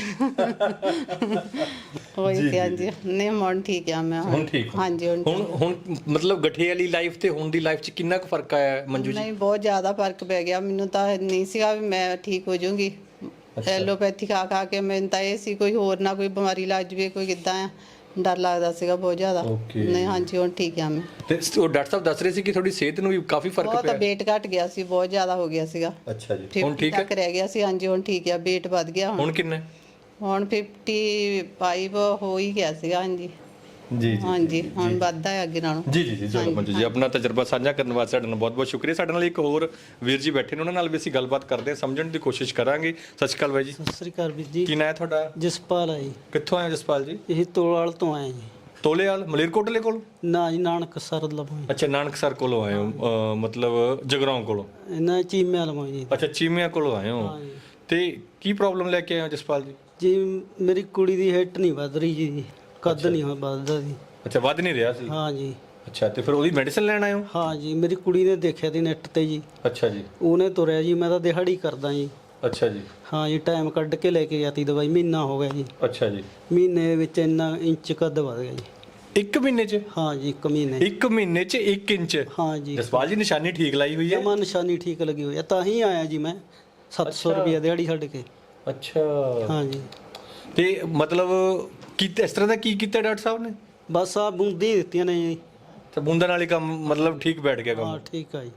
ਹੋਈ ਸੀ ਹਾਂਜੀ। ਨਹੀਂ ਹੁਣ ਠੀਕ ਆ ਮੈਂ। ਹੁਣ ਠੀਕ ਹੋ। ਹਾਂਜੀ ਹੁਣ ਹੁਣ ਹੁਣ ਮਤਲਬ ਗਠੀਏ ਵਾਲੀ ਲਾਈਫ ਤੇ ਹੁਣ ਦੀ ਲਾਈਫ 'ਚ ਕਿੰਨਾ ਕੁ ਫ਼ਰਕ ਆਇਆ ਹੈ, ਮੰਜੂ ਜੀ? ਨਹੀਂ ਬਹੁਤ ਜ਼ਿਆਦਾ ਫ਼ਰਕ ਪੈ ਗਿਆ। ਮੈਨੂੰ ਤਾਂ ਨਹੀਂ ਸੀਗਾ ਵੀ ਮੈਂ ਠੀਕ ਹੋ ਜਾਊਂਗੀ। ਐਲੋਪੈਥੀ ਖਾ ਖਾ ਕੇ ਮੈਨੂੰ ਤਾਂ ਇਹ ਸੀ ਕੋਈ ਹੋਰ ਨਾ ਕੋਈ ਬਿਮਾਰੀ ਲੱਗ ਜਵੇ ਕੋਈ ਕਿੱਦਾਂ ਆ। ਡਰ ਲੱਗਦਾ ਸੀਗਾ ਬਹੁਤ ਜ਼ਿਆਦਾ। Okay. ਨਹੀਂ ਹਾਂਜੀ ਹੁਣ ਠੀਕ ਆ ਮੈਂ। ਤੇ ਉਹ ਡਾਕਟਰ ਸਾਹਿਬ ਦੱਸ ਰਹੇ ਸੀ ਕਿ ਤੁਹਾਡੀ ਸਿਹਤ ਨੂੰ ਵੀ ਕਾਫੀ ਫ਼ਰਕ ਬਹੁਤ ਪਿਆ? weight ਘਟ ਗਿਆ ਸੀ ਬਹੁਤ ਜ਼ਿਆਦਾ ਹੋ ਗਿਆ ਸੀਗਾ। ਅੱਛਾ ਜੀ। ਹੁਣ 50 ਠੀਕ ਹੈ? ਤੱਕ ਰਹਿ ਗਿਆ ਸੀ ਹਾਂਜੀ ਹੁਣ ਠੀਕ ਆ weight ਵੱਧ ਗਿਆ ਹੁਣ। ਹੁਣ ਕਿੰਨਾ? ਹੈ? ਹੁਣ 55 ਹੋ ਹੀ ਗਿਆ ਸੀਗਾ ਹਾਂਜੀ। ਜੀ ਹਾਂਜੀ ਹੁਣ ਵੱਧਦਾ ਹੈ ਅੱਗੇ ਨਾਲੋਂ। ਜੀ ਜੀ ਜੀ ਚਲੋ ਮੰਜੂ ਜੀ ਆਪਣਾ ਤਜਰਬਾ ਸਾਂਝਾ ਕਰਨ ਵਾਸਤੇ ਤੁਹਾਡਾ ਬਹੁਤ ਬਹੁਤ ਸ਼ੁਕਰੀਆ। ਸਾਡੇ ਨਾਲ ਇੱਕ ਹੋਰ ਵੀਰ ਜੀ ਬੈਠੇ ਨੇ ਉਹਨਾਂ ਨਾਲ ਵੀ ਅਸੀਂ ਗੱਲਬਾਤ ਕਰਦੇ ਹਾਂ ਸਮਝਣ ਦੀ ਕੋਸ਼ਿਸ਼ ਕਰਾਂਗੇ। ਸਤਿ ਸ਼੍ਰੀ ਅਕਾਲ ਬਾਈ ਜੀ। ਸਤਿ ਸ੍ਰੀ ਅਕਾਲ ਵੀਰ ਜੀ। ਕੀ ਨਾਂ ਹੈ ਤੁਹਾਡਾ? ਜਸਪਾਲ ਆ ਜੀ। ਕਿੱਥੋਂ ਆਏ ਹੋ ਜਸਪਾਲ ਜੀ? ਇਹ ਤੋਲਾਲ ਤੋਂ ਆਏ ਜੀ। ਤੋਲੇਵਾਲ ਮਲੇਰਕੋਟਲੇ ਕੋਲ? ਨਾ ਜੀ ਨਾਨਕ ਸਰ ਲਵਾਂ ਅੱਛਾ ਨਾਨਕਸਰ ਕੋਲੋਂ ਆਏ ਹੋ ਮਤਲਬ ਜਗਰਾਉਂ ਕੋਲੋਂ? ਇਹਨਾਂ ਚੀਮਿਆਂ ਲਵਾਂ ਜੀ। ਅੱਛਾ ਚੀਮਿਆਂ ਕੋਲੋਂ ਆਏ ਹੋ। ਤੇ ਕੀ ਪ੍ਰੋਬਲਮ ਲੈ ਕੇ ਆਏ ਹੋ ਜਸਪਾਲ ਜੀ? ਜੀ ਮੇਰੀ ਕੁੜੀ ਦੀ ਹਿੱਟ ਨਹੀਂ ਵੱਧ ਰਹੀ ਜੀ। ਕੱਦ ਨਹੀਂ ਹੋ ਵੱਧਦਾ ਜੀ। ਅੱਛਾ ਵੱਧ ਨਹੀਂ ਰਿਹਾ ਸੀ? ਹਾਂ ਜੀ। ਅੱਛਾ ਤੇ ਫਿਰ ਉਹਦੀ ਮੈਡੀਸਨ ਲੈਣ ਆਏ ਹੋ? ਹਾਂ ਜੀ ਮੇਰੀ ਕੁੜੀ ਨੇ ਦੇਖਿਆ ਦੀ ਨੈਟ ਤੇ ਜੀ। ਅੱਛਾ ਜੀ। ਉਹਨੇ ਤੁਰਿਆ ਜੀ ਮੈਂ ਤਾਂ ਦਿਹਾੜੀ ਕਰਦਾ ਜੀ। ਅੱਛਾ ਜੀ। ਹਾਂ ਜੀ ਟਾਈਮ ਕੱਢ ਕੇ ਲੈ ਕੇ ਜਾਤੀ ਦਵਾਈ ਮਹੀਨਾ ਹੋ ਗਿਆ ਜੀ। ਅੱਛਾ ਜੀ। ਮਹੀਨੇ ਦੇ ਵਿੱਚ ਇੰਨਾ ਇੰਚ ਕੱਦ ਵੱਧ ਗਿਆ ਜੀ। ਇੱਕ ਮਹੀਨੇ 'ਚ? ਹਾਂ ਜੀ ਇੱਕ ਮਹੀਨੇ ਇੱਕ ਮਹੀਨੇ 'ਚ 1 ਇੰਚ? ਹਾਂ ਜੀ। ਜਸਪਾਲ ਜੀ ਨਿਸ਼ਾਨੀ ਠੀਕ ਲਾਈ ਹੋਈ ਹੈ? ਜਮਾ ਨਿਸ਼ਾਨੀ ਠੀਕ ਲੱਗੀ ਹੋਈ ਆ ਤਾਂ ਹੀ ਆਇਆ ਜੀ ਮੈਂ। 700 ਰੁਪਏ ਦਿਹਾੜੀ ਛੱਡ ਕੇ। ਅੱਛਾ। ਹਾਂ ਜੀ। ਤੇ ਮਤਲਬ ਕੀ ਇਸ ਤਰ੍ਹਾਂ ਦਾ ਕੀ ਕੀਤਾ ਡਾਕਟਰ ਸਾਹਿਬ ਨੇ? ਬਸ ਆ ਬੂੰਦੀ ਦਿੱਤੀਆਂ ਨੇ ਜੀ। ਤੇ ਬੂੰਦਾਂ ਨਾਲ ਹੀ ਕੰਮ ਮਤਲਬ ਠੀਕ ਬੈਠ ਗਿਆ ਕੰਮ। ਹਾਂ ਠੀਕ ਆ ਜੀ।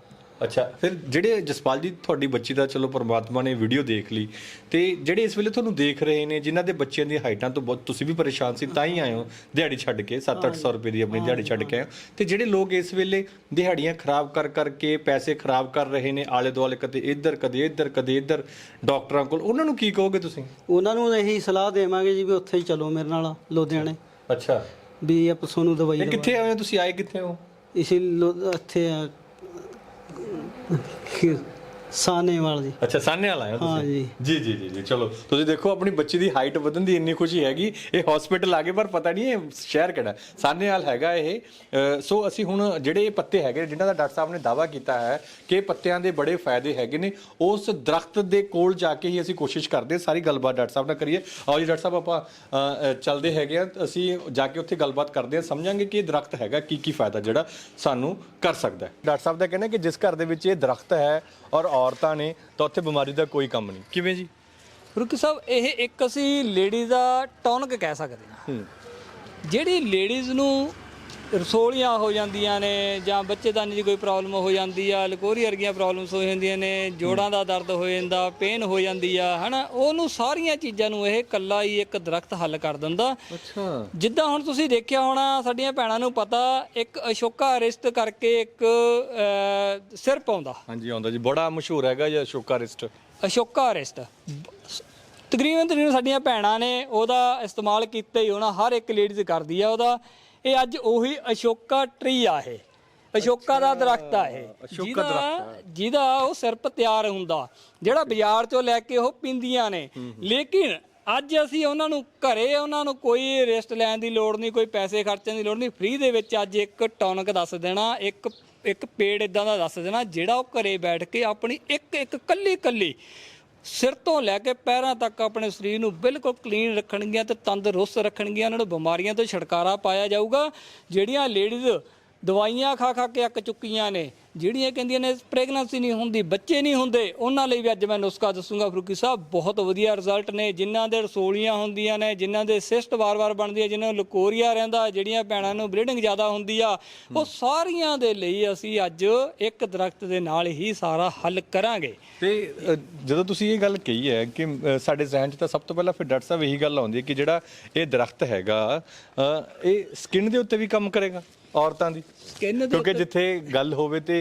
ਅੱਛਾ ਫਿਰ ਜਿਹੜੇ ਜਸਪਾਲ ਜੀ ਤੁਹਾਡੀ ਬੱਚੀ ਦਾ ਚਲੋ ਪਰਮਾਤਮਾ ਨੇ ਵੀਡੀਓ ਦੇਖ ਲਈ ਤੇ ਜਿਹੜੇ ਇਸ ਵੇਲੇ ਤੁਹਾਨੂੰ ਦੇਖ ਰਹੇ ਨੇ ਜਿਨ੍ਹਾਂ ਦੇ ਬੱਚਿਆਂ ਦੀ ਹਾਈਟਾਂ ਤੋਂ ਬਹੁਤ ਤੁਸੀਂ ਵੀ ਪਰੇਸ਼ਾਨ ਸੀ ਤਾਂ ਹੀ ਆਏ ਹੋ ਦਿਹਾੜੀ ਛੱਡ ਕੇ 7-800 ਰੁਪਏ ਦੀ ਆਪਣੀ ਦਿਹਾੜੀ ਛੱਡ ਕੇ ਆਏ ਹੋ। ਤੇ ਜਿਹੜੇ ਲੋਕ ਇਸ ਵੇਲੇ ਦਿਹਾੜੀਆਂ ਖਰਾਬ ਕਰ ਕਰਕੇ ਪੈਸੇ ਖਰਾਬ ਕਰ ਰਹੇ ਨੇ ਆਲੇ ਦੁਆਲੇ ਕਦੇ ਇੱਧਰ ਕਦੇ ਇੱਧਰ ਕਦੇ ਇੱਧਰ ਡਾਕਟਰਾਂ ਕੋਲ ਉਹਨਾਂ ਨੂੰ ਕੀ ਕਹੋਗੇ ਤੁਸੀਂ? ਉਹਨਾਂ ਨੂੰ ਇਹੀ ਸਲਾਹ ਦੇਵਾਂਗੇ ਜੀ ਵੀ ਉੱਥੇ ਹੀ ਚਲੋ ਮੇਰੇ ਨਾਲ ਲੁਧਿਆਣੇ। ਅੱਛਾ। ਵੀ ਆਪਾਂ ਤੁਹਾਨੂੰ ਦਵਾਈ ਇਹ ਕਿੱਥੇ ਆਏ ਹੋ ਤੁਸੀਂ? ਆਏ ਕਿੱਥੇ ਹੋ? ਇਸੇ ਲੁ- ਇੱਥੇ ਆ, 嗯 q ਸਾਨੇਵਾਲ ਜੀ। ਅੱਛਾ ਸਾਹਨੇ ਵਾਲਾ ਆਏ ਹੋ ਤੁਸੀਂ? ਜੀ। ਜੀ ਜੀ ਜੀ ਜੀ ਚਲੋ। ਤੁਸੀਂ ਦੇਖੋ ਆਪਣੀ ਬੱਚੀ ਦੀ ਹਾਈਟ ਵਧਣ ਦੀ ਇੰਨੀ ਖੁਸ਼ੀ ਹੈਗੀ। ਇਹ ਹਸਪੀਟਲ ਆ ਗਏ ਪਰ ਪਤਾ ਨਹੀਂ ਇਹ ਸ਼ਹਿਰ ਕਿਹੜਾ ਸਾਹਨੇ ਵਾਲ ਹੈਗਾ ਇਹ। ਅ, ਸੋ ਅਸੀਂ ਹੁਣ ਜਿਹੜੇ ਇਹ ਪੱਤੇ ਹੈਗੇ ਜਿਨ੍ਹਾਂ ਦਾ ਡਾਕਟਰ ਸਾਹਿਬ ਨੇ ਦਾਵਾ ਕੀਤਾ ਹੈ ਕਿ ਇਹ ਪੱਤਿਆਂ ਦੇ ਬੜੇ ਫਾਇਦੇ ਹੈਗੇ ਨੇ ਉਸ ਦਰਖਤ ਦੇ ਕੋਲ ਜਾ ਕੇ ਹੀ ਅਸੀਂ ਕੋਸ਼ਿਸ਼ ਕਰਦੇ ਹਾਂ ਸਾਰੀ ਗੱਲਬਾਤ ਡਾਕਟਰ ਸਾਹਿਬ ਨਾਲ ਕਰੀਏ। ਆਓ ਜੀ ਡਾਕਟਰ ਸਾਹਿਬ ਆਪਾਂ ਅ, ਅ, ਚੱਲਦੇ ਹੈਗੇ ਆ ਅਸੀਂ ਜਾ ਕੇ ਉੱਥੇ ਗੱਲਬਾਤ ਕਰਦੇ ਹਾਂ। ਸਮਝਾਂਗੇ ਕਿ ਇਹ ਦਰਖਤ ਹੈਗਾ ਕੀ ਕੀ ਫਾਇਦਾ ਜਿਹੜਾ ਸਾਨੂੰ ਕਰ ਸਕਦਾ ਹੈ। ਡਾਕਟਰ ਸਾਹਿਬ ਦਾ ਕਹਿਣਾ ਕਿ ਜਿਸ ਘਰ ਦੇ ਵਿੱਚ ਇਹ ਦਰਖਤ ਹੈ ਔਰ ਔਰਤਾਂ ਨੇ ਤਾਂ ਉੱਥੇ ਬਿਮਾਰੀ ਦਾ ਕੋਈ ਕੰਮ ਨਹੀਂ। ਕਿਵੇਂ ਜੀ? ਰੁਕ ਸਾਹਿਬ ਇਹ ਇੱਕ ਅਸੀਂ ਲੇਡੀ ਦਾ ਟੌਨਕ ਕਹਿ ਸਕਦੇ ਹਾਂ। ਜਿਹੜੀ ਲੇਡੀਜ਼ ਨੂੰ ਰਸੋਲੀਆਂ ਹੋ ਜਾਂਦੀਆਂ ਨੇ ਜਾਂ ਬੱਚੇਦਾਨੀ ਦੀ ਕੋਈ ਪ੍ਰੋਬਲਮ ਹੋ ਜਾਂਦੀ ਆ ਲਕੋਰੀ ਵਰਗੀਆਂ ਪ੍ਰੋਬਲਮਸ ਹੋ ਜਾਂਦੀਆਂ ਨੇ ਜੋੜਾਂ ਦਾ ਦਰਦ ਹੋ ਜਾਂਦਾ ਪੇਨ ਹੋ ਜਾਂਦੀ ਆ ਹਨਾ? ਉਹਨੂੰ ਸਾਰੀਆਂ ਚੀਜ਼ਾਂ ਨੂੰ ਇਹ ਕੱਲਾ ਹੀ ਇੱਕ ਦਰਖਤ ਹੱਲ ਕਰ ਦਿੰਦਾ। ਅੱਛਾ। ਜਿੱਦਾਂ ਹੁਣ ਤੁਸੀਂ ਦੇਖਿਆ ਹੋਣਾ ਸਾਡੀਆਂ ਭੈਣਾਂ ਨੂੰ ਪਤਾ ਇੱਕ ਅਸ਼ੋਕਾ ਰਿਸ਼ਤ ਕਰਕੇ ਇੱਕ ਅਹ, ਸਿਰ ਪਾਉਂਦਾ। ਹਾਂਜੀ ਆਉਂਦਾ ਜੀ। ਬੜਾ ਮਸ਼ਹੂਰ ਹੈਗਾ ਜੀ ਅਸ਼ੋਕਾ ਰਿਸਟ। ਅਸ਼ੋਕਾ ਰਿਸ਼ਤ ਤਕਰੀਬਨ ਤਕਰੀਬਨ ਸਾਡੀਆਂ ਭੈਣਾਂ ਨੇ ਉਹਦਾ ਇਸਤੇਮਾਲ ਕੀਤਾ ਹੀ ਹੋਣਾ ਹਰ ਇੱਕ ਲੇਡੀਜ਼ ਕਰਦੀ ਆ ਉਹਦਾ। ਇਹ ਅੱਜ ਉਹੀ ਅਸ਼ੋਕਾ ਟਰੀ ਆ ਇਹ। ਅਸ਼ੋਕਾ ਦਾ ਦਰਖਤ ਆ ਇਹ। ਜਿਹਦਾ ਜਿਹਦਾ ਉਹ ਸਿਰਪ ਤਿਆਰ ਹੁੰਦਾ। ਜਿਹੜਾ ਬਾਜ਼ਾਰ ਚੋਂ ਲੈ ਕੇ ਉਹ ਪਿੰਦੀਆਂ ਨੇ। ਲੇਕਿਨ ਅੱਜ ਅਸੀਂ ਉਹਨਾਂ ਨੂੰ ਘਰੇ ਉਹਨਾਂ ਨੂੰ ਕੋਈ ਰੈਸਟ ਲੈਣ ਦੀ ਲੋੜ ਨਹੀਂ ਕੋਈ ਪੈਸੇ ਖਰਚਣ ਦੀ ਲੋੜ ਨਹੀਂ। ਫ੍ਰੀ ਦੇ ਵਿੱਚ ਅੱਜ ਇੱਕ ਟੌਨਕ ਦੱਸ ਦੇਣਾ ਇੱਕ ਇੱਕ ਪੇੜ ਇਦਾਂ ਦਾ ਦੱਸ ਦੇਣਾ ਜਿਹੜਾ ਉਹ ਘਰੇ ਬੈਠ ਕੇ ਆਪਣੀ ਇੱਕ ਇੱਕ ਕੱਲੀ ਕੱਲੀ ਸਿਰ ਤੋਂ ਲੈ ਕੇ ਪੈਰਾਂ ਤੱਕ ਆਪਣੇ ਸਰੀਰ ਨੂੰ ਬਿਲਕੁਲ ਕਲੀਨ ਰੱਖਣਗੀਆਂ ਤੇ ਤੰਦਰੁਸਤ ਰੱਖਣਗੀਆਂ। ਉਹਨਾਂ ਨੂੰ ਬਿਮਾਰੀਆਂ ਤੋਂ ਛੁਟਕਾਰਾ ਪਾਇਆ ਜਾਊਗਾ। ਜਿਹੜੀਆਂ ਲੇਡੀਜ਼ ਦਵਾਈਆਂ ਖਾ ਖਾ ਕੇ ਅੱਕ ਚੁੱਕੀਆਂ ਨੇ ਜਿਹੜੀਆਂ ਕਹਿੰਦੀਆਂ ਨੇ ਪ੍ਰੈਗਨੈਂਸੀ ਨਹੀਂ ਹੁੰਦੀ ਬੱਚੇ ਨਹੀਂ ਹੁੰਦੇ ਉਹਨਾਂ ਲਈ ਵੀ ਅੱਜ ਮੈਂ ਨੁਸਖਾ ਦੱਸੂਗਾ। ਫਰੂਕੀ ਸਾਹਿਬ ਬਹੁਤ ਵਧੀਆ ਰਿਜ਼ਲਟ ਨੇ। ਜਿਨ੍ਹਾਂ ਦੇ ਰਸੋਲੀਆਂ ਹੁੰਦੀਆਂ ਨੇ ਜਿਨ੍ਹਾਂ ਦੇ ਸਿਸਟ ਵਾਰ-ਵਾਰ ਬਣਦੀ ਹੈ ਜਿਨ੍ਹਾਂ ਨੂੰ ਲਕੋਰੀਆ ਰਹਿੰਦਾ ਜਿਹੜੀਆਂ ਭੈਣਾਂ ਨੂੰ ਬਲੀਡਿੰਗ ਜ਼ਿਆਦਾ ਹੁੰਦੀ ਆ ਉਹ ਸਾਰੀਆਂ ਦੇ ਲਈ ਅਸੀਂ ਅੱਜ ਇੱਕ ਦਰਖਤ ਦੇ ਨਾਲ ਹੀ ਸਾਰਾ ਹੱਲ ਕਰਾਂਗੇ। ਤੇ ਅ, ਜਦੋਂ ਤੁਸੀਂ ਇਹ ਗੱਲ ਕਹੀ ਹੈ ਕਿ ਅ, ਸਾਡੇ ਜ਼ਿਹਨ 'ਚ ਤਾਂ ਸਭ ਤੋਂ ਪਹਿਲਾਂ ਫਿਰ ਡਾਕਟਰ ਸਾਹਿਬ ਇਹੀ ਗੱਲ ਆਉਂਦੀ ਹੈ ਕਿ ਜਿਹੜਾ ਇਹ ਦਰਖਤ ਹੈਗਾ ਅ, ਇਹ ਸਕਿਨ ਦੇ ਉੱਤੇ ਵੀ ਕੰਮ ਕਰੇਗਾ ਔਰਤਾਂ ਦੀ। ਸਕਿਨ ਦੇ ਕਿਉਂਕਿ ਜਿੱਥੇ ਗੱਲ ਹੋਵੇ ਤੇ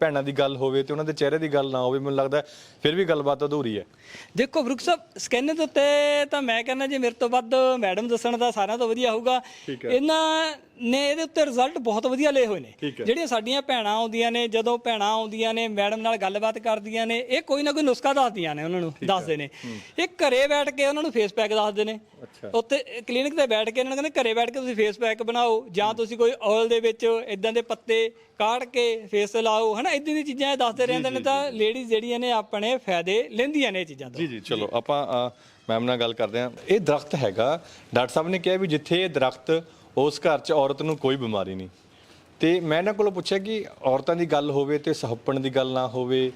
ਭੈਣਾਂ ਦੀ ਗੱਲ ਹੋਵੇ ਤੇ ਉਹਨਾਂ ਦੇ ਚਿਹਰੇ ਦੀ ਗੱਲ ਨਾ ਹੋਵੇ ਮੈਨੂੰ ਲੱਗਦਾ ਫਿਰ ਵੀ ਗੱਲਬਾਤ ਅਧੂਰੀ ਹੈ। ਦੇਖੋ ਬਰੁਕ ਸਾਹਿਬ ਸਕਿਨ ਦੇ ਉੱਤੇ ਤਾਂ ਮੈਂ ਕਹਿੰਦਾ ਜੇ ਮੇਰੇ ਤੋਂ ਵੱਧ ਮੈਡਮ ਦੱਸਣ ਦਾ ਸਾਰਿਆਂ ਤੋਂ ਵਧੀਆ ਹੋਊਗਾ। ਇਹਨਾਂ ਨੇ ਇਹਦੇ ਉੱਤੇ ਰਿਜ਼ਲਟ ਬਹੁਤ ਵਧੀਆ ਲਏ ਹੋਏ ਨੇ। ਜਿਹੜੀਆਂ ਸਾਡੀਆਂ ਭੈਣਾਂ ਆਉਂਦੀਆਂ ਨੇ ਜਦੋਂ ਭੈਣਾਂ ਆਉਂਦੀਆਂ ਨੇ ਮੈਡਮ ਨਾਲ ਗੱਲਬਾਤ ਕਰਦੀਆਂ ਨੇ ਇਹ ਕੋਈ ਨਾ ਕੋਈ ਨੁਸਖਾ ਦੱਸਦੀਆਂ ਨੇ ਉਹਨਾਂ ਨੂੰ ਦੱਸਦੇ ਨੇ। ਇਹ ਘਰੇ ਬੈਠ ਕੇ ਉਹਨਾਂ ਨੂੰ ਫੇਸ ਪੈਕ ਦੱਸਦੇ ਨੇ। ਉੱਥੇ ਕਲੀਨਿਕ ਤੇ ਬੈਠ ਕੇ ਇਹਨਾਂ ਨੂੰ ਕਹਿੰਦੇ ਘਰੇ ਬੈਠ ਕੇ ਤੁਸੀਂ ਫੇਸ ਪੈਕ ਬਣਾਓ ਜਾਂ ਤੁਸੀਂ ਕੋਈ ਆਇਲ ਦੇ ਵਿੱਚ ਇਦਾਂ ਦੇ ਪੱਤੇ ਕਾੜ ਕੇ ਫੇਸ ਤੇ ਲਾਓ। ਹਨਾ? ਇਦਾਂ ਦੀ ਚੀਜ਼ਾਂ ਇਹ ਦੱਸਦੇ ਰਹਿੰਦੇ ਨੇ ਤਾਂ ਲੇਡੀਜ਼ ਜਿਹੜੀਆਂ ਨੇ ਆਪਣੇ ਫਾਇਦੇ ਲੈਂਦੀਆਂ ਨੇ ਇਹ ਚੀਜ਼ਾਂ ਤੋਂ। ਜੀ ਜੀ ਚਲੋ ਆਪਾਂ ਮੈਮ ਨਾਲ ਗੱਲ ਕਰਦੇ ਹਾਂ। ਇਹ ਦਰਖਤ ਹੈਗਾ। ਡਾਕਟਰ ਸਾਹਿਬ ਨੇ ਕਿਹਾ ਵੀ ਜਿੱਥੇ ਇਹ ਦਰਖਤ ਉਸ ਘਰ 'ਚ ਔਰਤ ਨੂੰ ਕੋਈ ਬਿਮਾਰੀ ਨਹੀਂ। ਤੇ ਮੈਂ ਇਹਨਾਂ ਕੋਲੋਂ ਪੁੱਛਿਆ ਕਿ ਔਰਤਾਂ ਦੀ ਗੱਲ ਹੋਵੇ ਤੇ ਸਹੱਪਣ ਦੀ ਗੱਲ ਨਾ ਹੋਵੇ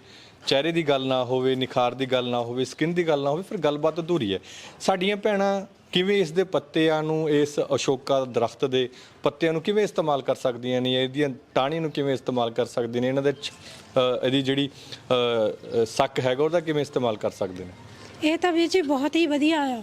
ਚਿਹਰੇ ਦੀ ਗੱਲ ਨਾ ਹੋਵੇ ਨਿਖਾਰ ਦੀ ਗੱਲ ਨਾ ਹੋਵੇ ਸਕਿਨ ਦੀ ਗੱਲ ਨਾ ਹੋਵੇ ਫਿਰ ਗੱਲਬਾਤ ਅਧੂਰੀ ਹੈ। ਸਾਡੀਆਂ ਭੈਣਾਂ ਕਿਵੇਂ ਇਸ ਦੇ ਪੱਤਿਆਂ ਨੂੰ ਇਸ ਅਸ਼ੋਕਾ ਦਰਖਤ ਦੇ ਪੱਤਿਆਂ ਨੂੰ ਕਿਵੇਂ ਇਸਤੇਮਾਲ ਕਰ ਸਕਦੀਆਂ ਨੇ? ਇਹਦੀਆਂ ਟਾਹਣੀ ਨੂੰ ਕਿਵੇਂ ਇਸਤੇਮਾਲ ਕਰ ਸਕਦੀਆਂ ਨੇ? ਇਹਨਾਂ ਦੇ ਛ- ਅ, ਇਹਦੀ ਜਿਹੜੀ ਅ, ਅ, ਸੱਕ ਹੈਗਾ ਉਹਦਾ ਕਿਵੇਂ ਇਸਤੇਮਾਲ ਕਰ ਸਕਦੇ ਨੇ? ਇਹ ਤਾਂ ਵੀਰ ਜੀ ਬਹੁਤ ਹੀ ਵਧੀਆ ਆ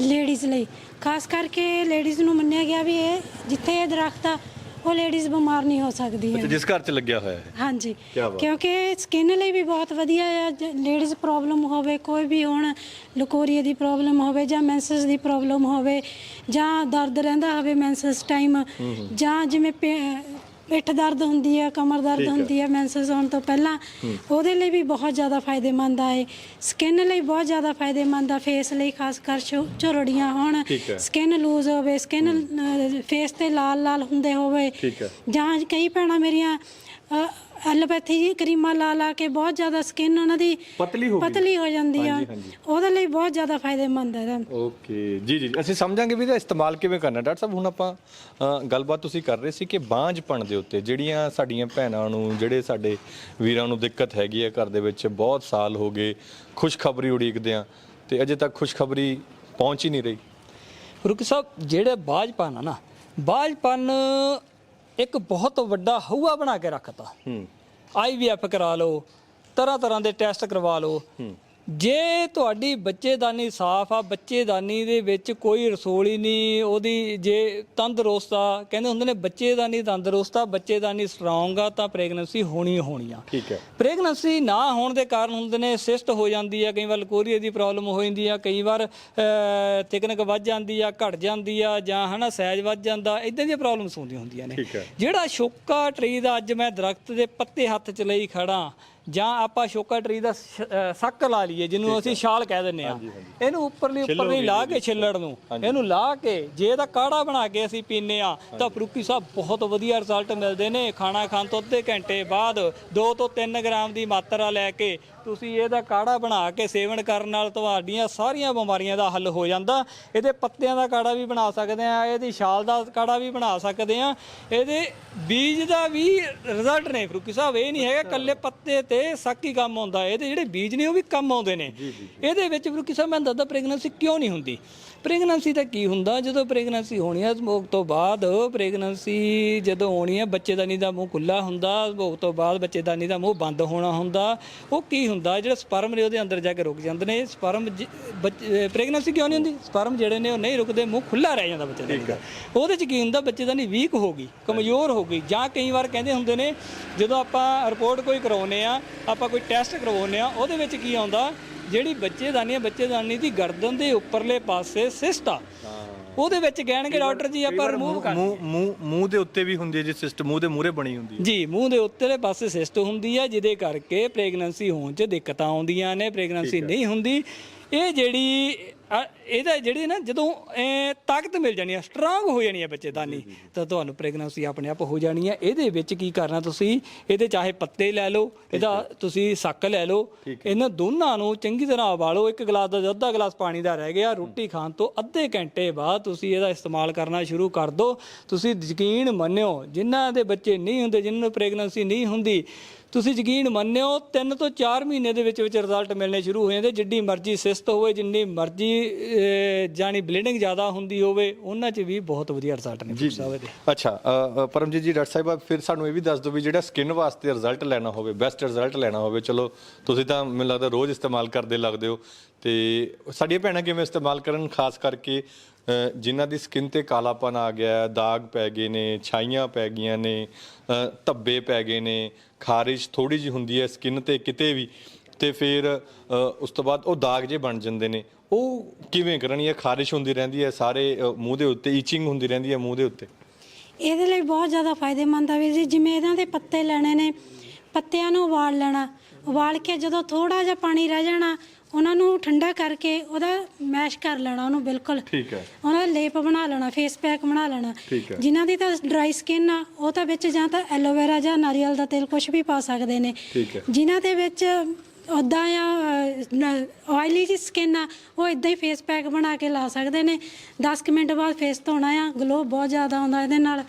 ਲੇਡੀਜ਼ ਲਈ। ਖਾਸ ਕਰਕੇ ਲੇਡੀਜ਼ ਨੂੰ ਮੰਨਿਆ ਗਿਆ ਵੀ ਇਹ ਜਿੱਥੇ ਇਹ ਦਰਖਤ ਆ ਉਹ ਲੇਡੀਜ਼ ਬਿਮਾਰ ਨਹੀਂ ਹੋ ਸਕਦੀਆਂ ਅੱਛਾ ਜਿਸ ਘਰ 'ਚ ਲੱਗਿਆ ਹੋਇਆ ਹੈ। ਹਾਂਜੀ। ਕਿਆ ਬਾਤ। ਕਿਉਂਕਿ ਸਕਿਨ ਲਈ ਵੀ ਬਹੁਤ ਵਧੀਆ ਆ ਲੇਡੀਜ਼ ਪ੍ਰੋਬਲਮ ਹੋਵੇ ਕੋਈ ਵੀ ਹੁਣ ਲਕੋਰੀਏ ਦੀ ਪ੍ਰੋਬਲਮ ਹੋਵੇ ਜਾਂ ਮੈਂਸਸ ਦੀ ਪ੍ਰੋਬਲਮ ਹੋਵੇ ਜਾਂ ਦਰਦ ਰਹਿੰਦਾ ਹੋਵੇ ਮੈਂਸਸ ਟਾਈਮ ਜਾਂ ਜਿਵੇਂ ਪੇ- ਪਿੱਠ ਦਰਦ ਹੁੰਦੀ ਹੈ ਕਮਰ ਦਰਦ ਹੁੰਦੀ ਹੈ ਮੈਂਸਸ ਹੋਣ ਤੋਂ ਪਹਿਲਾਂ ਉਹਦੇ ਲਈ ਵੀ ਬਹੁਤ ਜ਼ਿਆਦਾ ਫਾਇਦੇਮੰਦ ਆ ਇਹ। ਸਕਿਨ ਲਈ ਬਹੁਤ ਜ਼ਿਆਦਾ ਫਾਇਦੇਮੰਦ ਆ ਫੇਸ ਲਈ ਖਾਸ ਕਰ ਝੁਰੜੀਆਂ ਹੋਣ। ਸਕਿਨ ਲੂਜ਼ ਹੋਵੇ ਸਕਿਨ ਫੇਸ ਤੇ ਲਾਲ ਲਾਲ ਹੁੰਦੇ ਹੋਵੇ। ਜਾਂ ਕਈ ਭੈਣਾਂ ਮੇਰੀਆਂ ਐਲੋਪੈਥੀ ਜੀ ਕਰੀਮਾਂ ਲਾ ਲਾ ਕੇ ਬਹੁਤ ਜ਼ਿਆਦਾ ਸਕਿਨ ਉਹਨਾਂ ਦੀ ਪਤਲੀ ਹੋ ਗਈ। ਪਤਲੀ ਹੋ ਜਾਂਦੀ ਆ। ਹਾਂਜੀ, ਹਾਂਜੀ। ਉਹਦੇ ਲਈ ਬਹੁਤ ਜ਼ਿਆਦਾ ਫਾਇਦੇਮੰਦ ਹੈ ਇਹਦਾ। ਓਕੇ। ਜੀ ਜੀ ਅਸੀਂ ਸਮਝਾਂਗੇ ਵੀ ਇਹਦਾ ਇਸਤੇਮਾਲ ਕਿਵੇਂ ਕਰਨਾ। ਡਾਕਟਰ ਸਾਹਿਬ ਹੁਣ ਆਪਾਂ ਅ, ਗੱਲਬਾਤ ਤੁਸੀਂ ਕਰ ਰਹੇ ਸੀ ਕਿ ਬਾਂਝਪਣ ਦੇ ਉੱਤੇ ਜਿਹੜੀਆਂ ਸਾਡੀਆਂ ਭੈਣਾਂ ਨੂੰ ਜਿਹੜੇ ਸਾਡੇ ਵੀਰਾਂ ਨੂੰ ਦਿੱਕਤ ਹੈਗੀ ਹੈ ਘਰ ਦੇ ਵਿੱਚ ਬਹੁਤ ਸਾਲ ਹੋ ਗਏ ਖੁਸ਼ਖਬਰੀ ਉਡੀਕਦੇ ਆ ਤੇ ਅਜੇ ਤੱਕ ਖੁਸ਼ਖਬਰੀ ਪਹੁੰਚ ਹੀ ਨਹੀਂ ਰਹੀ। ਫਰੂਕ ਸਾਹਿਬ ਜਿਹੜੇ ਬਾਜਪਨ ਆ ਨਾ ਬਾਜਪਨ ਇੱਕ ਬਹੁਤ ਵੱਡਾ ਹਊਆ ਬਣਾ ਕੇ ਰੱਖਤਾ। ਹੂੰ। ਆਈਵੀਐਫ ਕਰਾ ਲਓ ਤਰ੍ਹਾਂ ਤਰ੍ਹਾਂ ਦੇ ਟੈਸਟ ਕਰਵਾ ਲਓ। ਜੇ ਤੁਹਾਡੀ ਬੱਚੇਦਾਨੀ ਸਾਫ਼ ਆ ਬੱਚੇਦਾਨੀ ਦੇ ਵਿੱਚ ਕੋਈ ਰਸੋਲੀ ਨਹੀਂ ਉਹਦੀ ਜੇ ਤੰਦਰੁਸਤ ਆ ਕਹਿੰਦੇ ਹੁੰਦੇ ਨੇ ਬੱਚੇਦਾਨੀ ਤੰਦਰੁਸਤ ਆ ਬੱਚੇਦਾਨੀ ਸਟਰੋਂਗ ਆ ਤਾਂ ਪ੍ਰੈਗਨੈਂਸੀ ਹੋਣੀ ਹੋਣੀ ਆ। ਠੀਕ ਹੈ। ਪ੍ਰੈਗਨੈਂਸੀ ਨਾ ਹੋਣ ਦੇ ਕਾਰਨ ਹੁੰਦੇ ਨੇ ਸਿਸਟ ਹੋ ਜਾਂਦੀ ਆ ਕਈ ਵਾਰ ਕੋਰੀਏ ਦੀ ਪ੍ਰੋਬਲਮ ਹੋ ਜਾਂਦੀ ਆ ਕਈ ਵਾਰ ਥਿਕਨਕ ਵੱਧ ਜਾਂਦੀ ਆ ਘਟ ਜਾਂਦੀ ਆ ਜਾਂ ਹਨਾ ਸਾਈਜ਼ ਵੱਧ ਜਾਂਦਾ ਇਦਾਂ ਦੀਆਂ ਪ੍ਰੋਬਲਮਸ ਹੁੰਦੀਆਂ ਹੁੰਦੀਆਂ ਨੇ। ਜਿਹੜਾ ਸ਼ੋਕਾ ਟਰੀ ਦਾ ਅੱਜ ਮੈਂ ਦਰਖਤ ਦੇ ਪੱਤੇ ਹੱਥ 'ਚ ਲਈ ਖੜਾ ਜਾਂ ਆਪਾਂ ਸ਼ੋਕਾ ਟਰੀ ਦਾ ਸੱਕ ਲਾ ਲਈਏ ਜਿਹਨੂੰ ਅਸੀਂ ਛਾਲ ਕਹਿ ਦਿੰਨੇ ਆ ਇਹਨੂੰ ਉੱਪਰਲੀ ਉੱਪਰਲੀ ਲਾ ਕੇ ਛਿੱਲੜ ਨੂੰ। ਇਹਨੂੰ ਲਾ ਕੇ ਜੇ ਇਹਦਾ ਕਾੜਾ ਬਣਾ ਕੇ ਅਸੀਂ ਪੀਨੇ ਆ ਤਾਂ ਫਰੂਕੀ ਸਾਹਿਬ ਬਹੁਤ ਵਧੀਆ ਰਿਜ਼ਲਟ ਮਿਲਦੇ ਨੇ। ਖਾਣਾ ਖਾਣ ਤੋਂ ਅੱਧੇ ਘੰਟੇ ਬਾਅਦ 2 ਤੋਂ 3 ਗ੍ਰਾਮ ਦੀ ਮਾਤਰਾ ਲੈ ਕੇ ਤੁਸੀਂ ਇਹਦਾ ਕਾੜਾ ਬਣਾ ਕੇ ਸੇਵਨ ਕਰਨ ਨਾਲ ਤੁਹਾਡੀਆਂ ਸਾਰੀਆਂ ਬਿਮਾਰੀਆਂ ਦਾ ਹੱਲ ਹੋ ਜਾਂਦਾ। ਇਹਦੇ ਪੱਤਿਆਂ ਦਾ ਕਾੜਾ ਵੀ ਬਣਾ ਸਕਦੇ ਆ ਇਹਦੀ ਛਾਲ ਦਾ ਕਾੜਾ ਵੀ ਬਣਾ ਸਕਦੇ ਆ ਇਹਦੇ ਬੀਜ ਦਾ ਵੀ ਰਿਜ਼ਲਟ ਨੇ ਫਰੂਕੀ ਸਾਹਿਬ ਇਹ ਨਹੀਂ ਹੈਗਾ ਕੱਲੇ ਪੱਤੇ ਤੇ ਸੱਕ ਕੰਮ ਆਉਂਦਾ। ਇਹਦੇ ਜਿਹੜੇ ਬੀਜ ਨੇ ਉਹ ਵੀ ਕੰਮ ਆਉਂਦੇ ਨੇ। ਇਹਦੇ ਵਿੱਚ ਫਰੂਕੀ ਸਾਹਿਬ ਮੈਂ ਦੱਸਦਾ ਪ੍ਰੈਗਨੈਂਸੀ ਕਿਉਂ ਨਹੀਂ ਹੁੰਦੀ? ਪ੍ਰੈਗਨੈਂਸੀ ਤਾਂ ਕੀ ਹੁੰਦਾ? ਜਦੋਂ ਪ੍ਰੈਗਨੈਂਸੀ ਹੋਣੀ ਹੈ ਸਮੋਕ ਤੋਂ ਬਾਅਦ ਪ੍ਰੈਗਨੈਂਸੀ ਜਦੋਂ ਹੋਣੀ ਹੈ ਬੱਚੇਦਾਨੀ ਦਾ ਮੂੰਹ ਖੁੱਲਾ ਹੁੰਦਾ ਸਮੋਕ ਤੋਂ ਬਾਅਦ ਬੱਚੇਦਾਨੀ ਦਾ ਮੂੰਹ ਬੰਦ ਹੋਣਾ ਹੁੰਦਾ। ਉਹ ਕੀ ਹੁੰਦਾ? ਜਿਹੜੇ ਸਪਰਮ ਨੇ ਉਹਦੇ ਅੰਦਰ ਜਾ ਕੇ ਰੁਕ ਜਾਂਦੇ ਨੇ। ਸਪਰਮ ਪ੍ਰੈਗਨੈਂਸੀ ਕਿਉਂ ਨਹੀਂ ਹੁੰਦੀ? ਸਪਰਮ ਜਿਹੜੇ ਨੇ ਉਹ ਨਹੀਂ ਰੁਕਦੇ ਮੂੰਹ ਖੁੱਲਾ ਰਹਿ ਜਾਂਦਾ ਬੱਚੇ ਦਾ। ਉਹਦੇ ਚ ਕੀ ਹੁੰਦਾ? ਬੱਚੇਦਾਨੀ ਵੀਕ ਹੋ ਗਈ ਕਮਜ਼ੋਰ ਹੋ ਗਈ। ਜਾਂ ਕਈ ਵਾਰ ਕਹਿੰਦੇ ਹੁੰਦੇ ਨੇ ਜਦੋਂ ਆਪਾਂ ਰਿਪੋਰਟ ਕੋਈ ਕਰਾਉਨੇ ਆ ਆਪਾਂ ਕੋਈ ਟੈਸਟ ਕਰਵਾਉਨੇ ਆ ਉਹਦੇ ਵਿੱਚ ਕੀ ਆਉਂਦਾ? ਜਿਹੜੀ ਬੱਚੇਦਾਨੀ ਹੈ ਬੱਚੇਦਾਨੀ ਦੀ ਗਰਦਨ ਦੇ ਉੱਪਰਲੇ ਪਾਸੇ ਸਿਸਟ ਆ। ਉਹਦੇ ਵਿੱਚ ਕਹਿਣਗੇ ਡਾਕਟਰ ਜੀ ਆਪਾਂ ਰਿਮੂਵ ਕਰ ਮੂੰਹ ਮੂੰਹ ਮੂੰਹ ਦੇ ਉੱਤੇ ਵੀ ਹੁੰਦੀ ਹੈ ਜੀ ਸਿਸਟਮ ਮੂੰਹ ਦੇ ਮੂਹਰੇ ਬਣੀ ਹੁੰਦੀ ਹੈ। ਜੀ ਮੂੰਹ ਦੇ ਉੱਤੇਲੇ ਪਾਸੇ ਸਿਸਟ ਹੁੰਦੀ ਹੈ ਜਿਹਦੇ ਕਰਕੇ ਪ੍ਰੈਗਨੈਂਸੀ ਹੋਣ 'ਚ ਦਿੱਕਤਾਂ ਆਉਂਦੀਆਂ ਨੇ ਪ੍ਰੈਗਨੈਂਸੀ ਨਹੀਂ ਹੁੰਦੀ। ਇਹ ਜਿਹੜੀ ਅ, ਇਹਦਾ ਜਿਹੜੀ ਨਾ ਜਦੋਂ ਇਹ ਤਾਕਤ ਮਿਲ ਜਾਣੀ ਹੈ ਸਟਰੋਂਗ ਹੋ ਜਾਣੀ ਹੈ ਬੱਚੇਦਾਨੀ ਤਾਂ ਤੁਹਾਨੂੰ ਪ੍ਰੈਗਨੈਂਸੀ ਆਪਣੇ ਆਪ ਹੋ ਜਾਣੀ ਹੈ ਇਹਦੇ ਵਿੱਚ ਕੀ ਕਰਨਾ ਤੁਸੀਂ? ਇਹਦੇ ਚਾਹੇ ਪੱਤੇ ਲੈ ਲਓ ਇਹਦਾ ਤੁਸੀਂ ਸੱਕ ਲੈ ਲਓ। ਇਹਨਾਂ ਦੋਨਾਂ ਨੂੰ ਚੰਗੀ ਤਰ੍ਹਾਂ ਉਬਾਲੋ। ਇੱਕ ਗਲਾਸ ਦਾ ਅੱਧਾ ਗਲਾਸ ਪਾਣੀ ਦਾ ਰਹਿ ਗਿਆ। ਰੋਟੀ ਖਾਣ ਤੋਂ ਅੱਧੇ ਘੰਟੇ ਬਾਅਦ ਤੁਸੀਂ ਇਹਦਾ ਇਸਤੇਮਾਲ ਕਰਨਾ ਸ਼ੁਰੂ ਕਰ ਦਿਓ ਤੁਸੀਂ ਯਕੀਨ ਮੰਨਿਓ ਜਿਨ੍ਹਾਂ ਦੇ ਬੱਚੇ ਨਹੀਂ ਹੁੰਦੇ ਜਿਨ੍ਹਾਂ ਨੂੰ ਪ੍ਰੈਗਨੈਂਸੀ ਨਹੀਂ ਹੁੰਦੀ ਤੁਸੀਂ ਯਕੀਨ ਮੰਨਿਓ 3 ਤੋਂ 4 ਮਹੀਨੇ ਦੇ ਵਿੱਚ ਵਿੱਚ ਰਿਜ਼ਲਟ ਮਿਲਣੇ ਸ਼ੁਰੂ ਹੋ ਜਾਂਦੇ। ਜਿੱਡੀ ਮਰਜ਼ੀ ਸਿਸਤ ਹੋਵੇ ਜਿੰਨੀ ਮਰਜ਼ੀ ਜਾਣੀ ਬਲੀਡਿੰਗ ਜ਼ਿਆਦਾ ਹੁੰਦੀ ਹੋਵੇ ਉਹਨਾਂ 'ਚ ਵੀ ਬਹੁਤ ਵਧੀਆ ਰਿਜ਼ਲਟ ਨੇ ਜੀ ਸਾਹਿਬ ਦੇ। ਅੱਛਾ ਪਰਮਜੀਤ ਜੀ ਡਾਕਟਰ ਸਾਹਿਬ ਫਿਰ ਸਾਨੂੰ ਇਹ ਵੀ ਦੱਸ ਦਿਓ ਵੀ ਜਿਹੜਾ ਸਕਿਨ ਵਾਸਤੇ ਰਿਜ਼ਲਟ ਲੈਣਾ ਹੋਵੇ ਬੈਸਟ ਰਿਜ਼ਲਟ ਲੈਣਾ ਹੋਵੇ ਚਲੋ ਤੁਸੀਂ ਤਾਂ ਮੈਨੂੰ ਲੱਗਦਾ ਰੋਜ਼ ਇਸਤੇਮਾਲ ਕਰਦੇ ਲੱਗਦੇ ਹੋ। ਤੇ ਸਾਡੀਆਂ ਭੈਣਾਂ ਕਿਵੇਂ ਇਸਤੇਮਾਲ ਕਰਨ ਖਾਸ ਕਰਕੇ ਜਿਨ੍ਹਾਂ ਦੀ ਸਕਿਨ ਤੇ ਕਾਲਾਪਨ ਆ ਗਿਆ, ਦਾਗ ਪੈ ਗਏ ਨੇ, ਛਾਈਆਂ ਪੈ ਗਈਆਂ ਨੇ ਧੱਬੇ ਪੈ ਗਏ ਨੇ, ਖਾਰਿਸ਼ ਥੋੜੀ ਜੀ ਹੁੰਦੀ ਹੈ ਸਕਿਨ ਤੇ ਕਿਤੇ ਵੀ, ਤੇ ਫਿਰ ਉਸ ਤੋਂ ਬਾਅਦ ਉਹ ਦਾਗ ਜੇ ਬਣ ਜਾਂਦੇ ਨੇ। ਉਹ ਕਿਵੇਂ ਕਰਨੀ ਹੈ? ਖਾਰਿਸ਼ ਹੁੰਦੀ ਰਹਿੰਦੀ ਹੈ, ਸਾਰੇ ਮੂੰਹ ਦੇ ਉੱਤੇ ਈਚਿੰਗ ਹੁੰਦੀ ਰਹਿੰਦੀ ਹੈ ਮੂੰਹ ਦੇ ਉੱਤੇ। ਇਹਦੇ ਲਈ ਬਹੁਤ ਜ਼ਿਆਦਾ ਫਾਇਦੇਮੰਦ ਆ ਵੀਰ ਜੀ, ਜਿਵੇਂ ਇਹਨਾਂ ਦੇ ਪੱਤੇ ਲੈਣੇ ਨੇ, ਪੱਤਿਆਂ ਨੂੰ ਉਬਾਲ ਲੈਣਾ, ਉਬਾਲ ਕੇ ਜਦੋਂ ਥੋੜਾ ਜਿਹਾ ਪਾਣੀ ਰਹਿ ਜਾਣਾ ਉਹਨਾਂ ਨੂੰ ਠੰਡਾ ਕਰਕੇ ਉਹਦਾ ਮੈਸ਼ ਕਰ ਲੈਣਾ ਉਹਨੂੰ ਬਿਲਕੁਲ ਠੀਕ ਹੈ ਉਹਨਾਂ ਦਾ ਲੇਪ ਬਣਾ ਲੈਣਾ ਫੇਸ ਪੈਕ ਬਣਾ ਲੈਣਾ ਠੀਕ ਹੈ। ਜਿਨ੍ਹਾਂ ਦੀ ਤਾਂ ਡਰਾਈ ਸਕਿਨ ਆ ਉਹ ਤਾਂ ਵਿੱਚ ਜਾਂ ਤਾਂ ਐਲੋਵੇਰਾ ਜਾਂ ਨਾਰੀਅਲ ਦਾ ਤੇਲ ਕੁਝ ਵੀ ਪਾ ਸਕਦੇ ਨੇ ਠੀਕ ਹੈ। ਜਿਨ੍ਹਾਂ ਦੇ ਵਿੱਚ ਉਦਾਂ ਆ ਆਇਲੀ ਜੀ ਸਕਿਨ ਆ ਉਹ ਇਦਾਂ ਹੀ ਫੇਸ ਪੈਕ ਬਣਾ ਕੇ ਲਾ ਸਕਦੇ ਨੇ। 10 ਕੁ ਮਿੰਟ ਬਾਅਦ ਫੇਸ ਧੋਣਾ ਆ ਗਲੋ ਬਹੁਤ ਜ਼ਿਆਦਾ ਆਉਂਦਾ ਇਹਦੇ ਨਾਲ।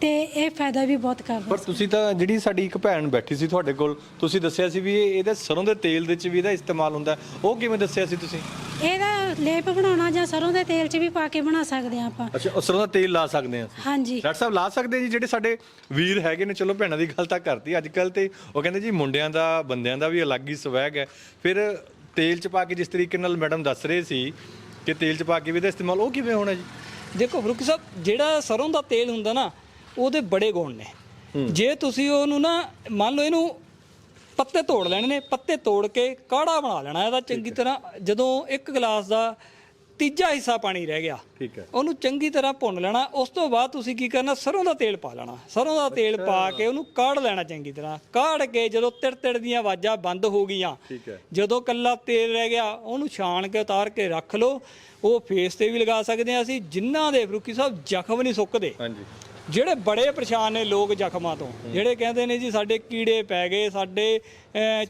ਤੇ ਇਹ ਫਾਇਦਾ ਵੀ ਬਹੁਤ ਕਰਦਾ ਪਰ ਤੁਸੀਂ ਤਾਂ ਜਿਹੜੀ ਸਾਡੀ ਇੱਕ ਭੈਣ ਬੈਠੀ ਸੀ ਤੁਹਾਡੇ ਕੋਲ ਤੁਸੀਂ ਦੱਸਿਆ ਸੀ ਵੀ ਇਹ ਇਹਦੇ ਸਰੋਂ ਦੇ ਤੇਲ ਦੇ ਵਿੱਚ ਵੀ ਇਹਦਾ ਇਸਤੇਮਾਲ ਹੁੰਦਾ। ਹੈ। ਉਹ ਕਿਵੇਂ ਦੱਸਿਆ ਸੀ ਤੁਸੀਂ? ਇਹਦਾ ਲੇਪ ਬਣਾਉਣਾ ਜਾਂ ਸਰੋਂ ਦੇ ਤੇਲ 'ਚ ਵੀ ਪਾ ਕੇ ਬਣਾ ਸਕਦੇ ਆ ਆਪਾਂ। ਅੱਛਾ ਉਹ ਸਰੋਂ ਦਾ ਤੇਲ ਲਾ ਸਕਦੇ ਆ ਹਾਂਜੀ। ਡਾਕਟਰ ਸਾਹਿਬ ਲਾ ਸਕਦੇ ਜੀ ਜਿਹੜੇ ਸਾਡੇ ਵੀਰ ਹੈਗੇ ਨੇ ਚਲੋ ਭੈਣਾਂ ਦੀ ਗੱਲ ਤਾਂ ਕਰਤੀ। ਅੱਜ ਕੱਲ ਤੇ ਉਹ ਕਹਿੰਦੇ ਜੀ ਮੁੰਡਿਆਂ ਦਾ ਬੰਦਿਆਂ ਦਾ ਵੀ ਅਲੱਗ ਹੀ ਸਵੈਗ ਹੈ। ਫਿਰ ਤੇਲ ਚ ਪਾ ਕੇ ਜਿਸ ਤਰੀਕੇ ਨਾਲ ਮੈਡਮ ਦੱਸ ਰਹੇ ਸੀ ਕਿ ਤੇਲ ਚ ਪਾ ਕੇ ਵੀ ਇਹਦਾ ਇਸਤੇਮਾਲ ਉਹ ਕਿਵੇਂ ਹੋਣਾ ਜੀ? ਦੇਖੋ ਫਰੂਕੀ ਸਾਹਿਬ ਜਿਹੜਾ ਸਰੋਂ ਦਾ ਤੇਲ ਹੁੰਦਾ ਨਾ ਉਹਦੇ ਬੜੇ ਗੁਣ ਨੇ। ਜੇ ਤੁਸੀਂ ਉਹਨੂੰ ਨਾ ਮੰਨ ਲਓ ਇਹਨੂੰ ਪੱਤੇ ਤੋੜ ਲੈਣੇ ਨੇ ਪੱਤੇ ਤੋੜ ਕੇ ਕਾੜਾ ਬਣਾ ਲੈਣਾ ਇਹਦਾ ਚੰਗੀ ਤਰ੍ਹਾਂ। ਜਦੋਂ ਇੱਕ ਗਲਾਸ ਦਾ ਤੀਜਾ ਹਿੱਸਾ ਪਾਣੀ ਰਹਿ ਗਿਆ ਠੀਕ ਹੈ। ਉਹਨੂੰ ਚੰਗੀ ਤਰ੍ਹਾਂ ਭੁੰਨ ਲੈਣਾ ਉਸ ਤੋਂ ਬਾਅਦ ਤੁਸੀਂ ਕੀ ਕਰਨਾ ਸਰੋਂ ਦਾ ਤੇਲ ਪਾ ਲੈਣਾ। ਸਰੋਂ ਦਾ ਤੇਲ ਪਾ ਕੇ ਉਹਨੂੰ ਕਾੜ ਲੈਣਾ ਚੰਗੀ ਤਰ੍ਹਾਂ। ਕਾੜ ਕੇ ਜਦੋਂ ਤਿੜ ਤਿੜ ਦੀਆਂ ਆਵਾਜ਼ਾਂ ਬੰਦ ਹੋ ਗਈਆਂ ਠੀਕ ਹੈ। ਜਦੋਂ ਕੱਲਾ ਤੇਲ ਰਹਿ ਗਿਆ ਉਹਨੂੰ ਛਾਣ ਕੇ ਉਤਾਰ ਕੇ ਰੱਖ ਲਓ। ਉਹ ਫੇਸ ਤੇ ਵੀ ਲਗਾ ਸਕਦੇ ਆ ਅਸੀਂ ਜਿਨ੍ਹਾਂ ਦੇ ਫਰੂਕੀ ਸਾਹਿਬ ਜ਼ਖਮ ਨਹੀਂ ਸੁੱਕਦੇ। ਹਾਂਜੀ। ਜਿਹੜੇ ਬੜੇ ਪਰੇਸ਼ਾਨ ਨੇ ਲੋਕ ਜ਼ਖਮਾਂ ਤੋਂ ਜਿਹੜੇ ਕਹਿੰਦੇ ਨੇ ਜੀ ਸਾਡੇ ਕੀੜੇ ਪੈ ਗਏ ਸਾਡੇ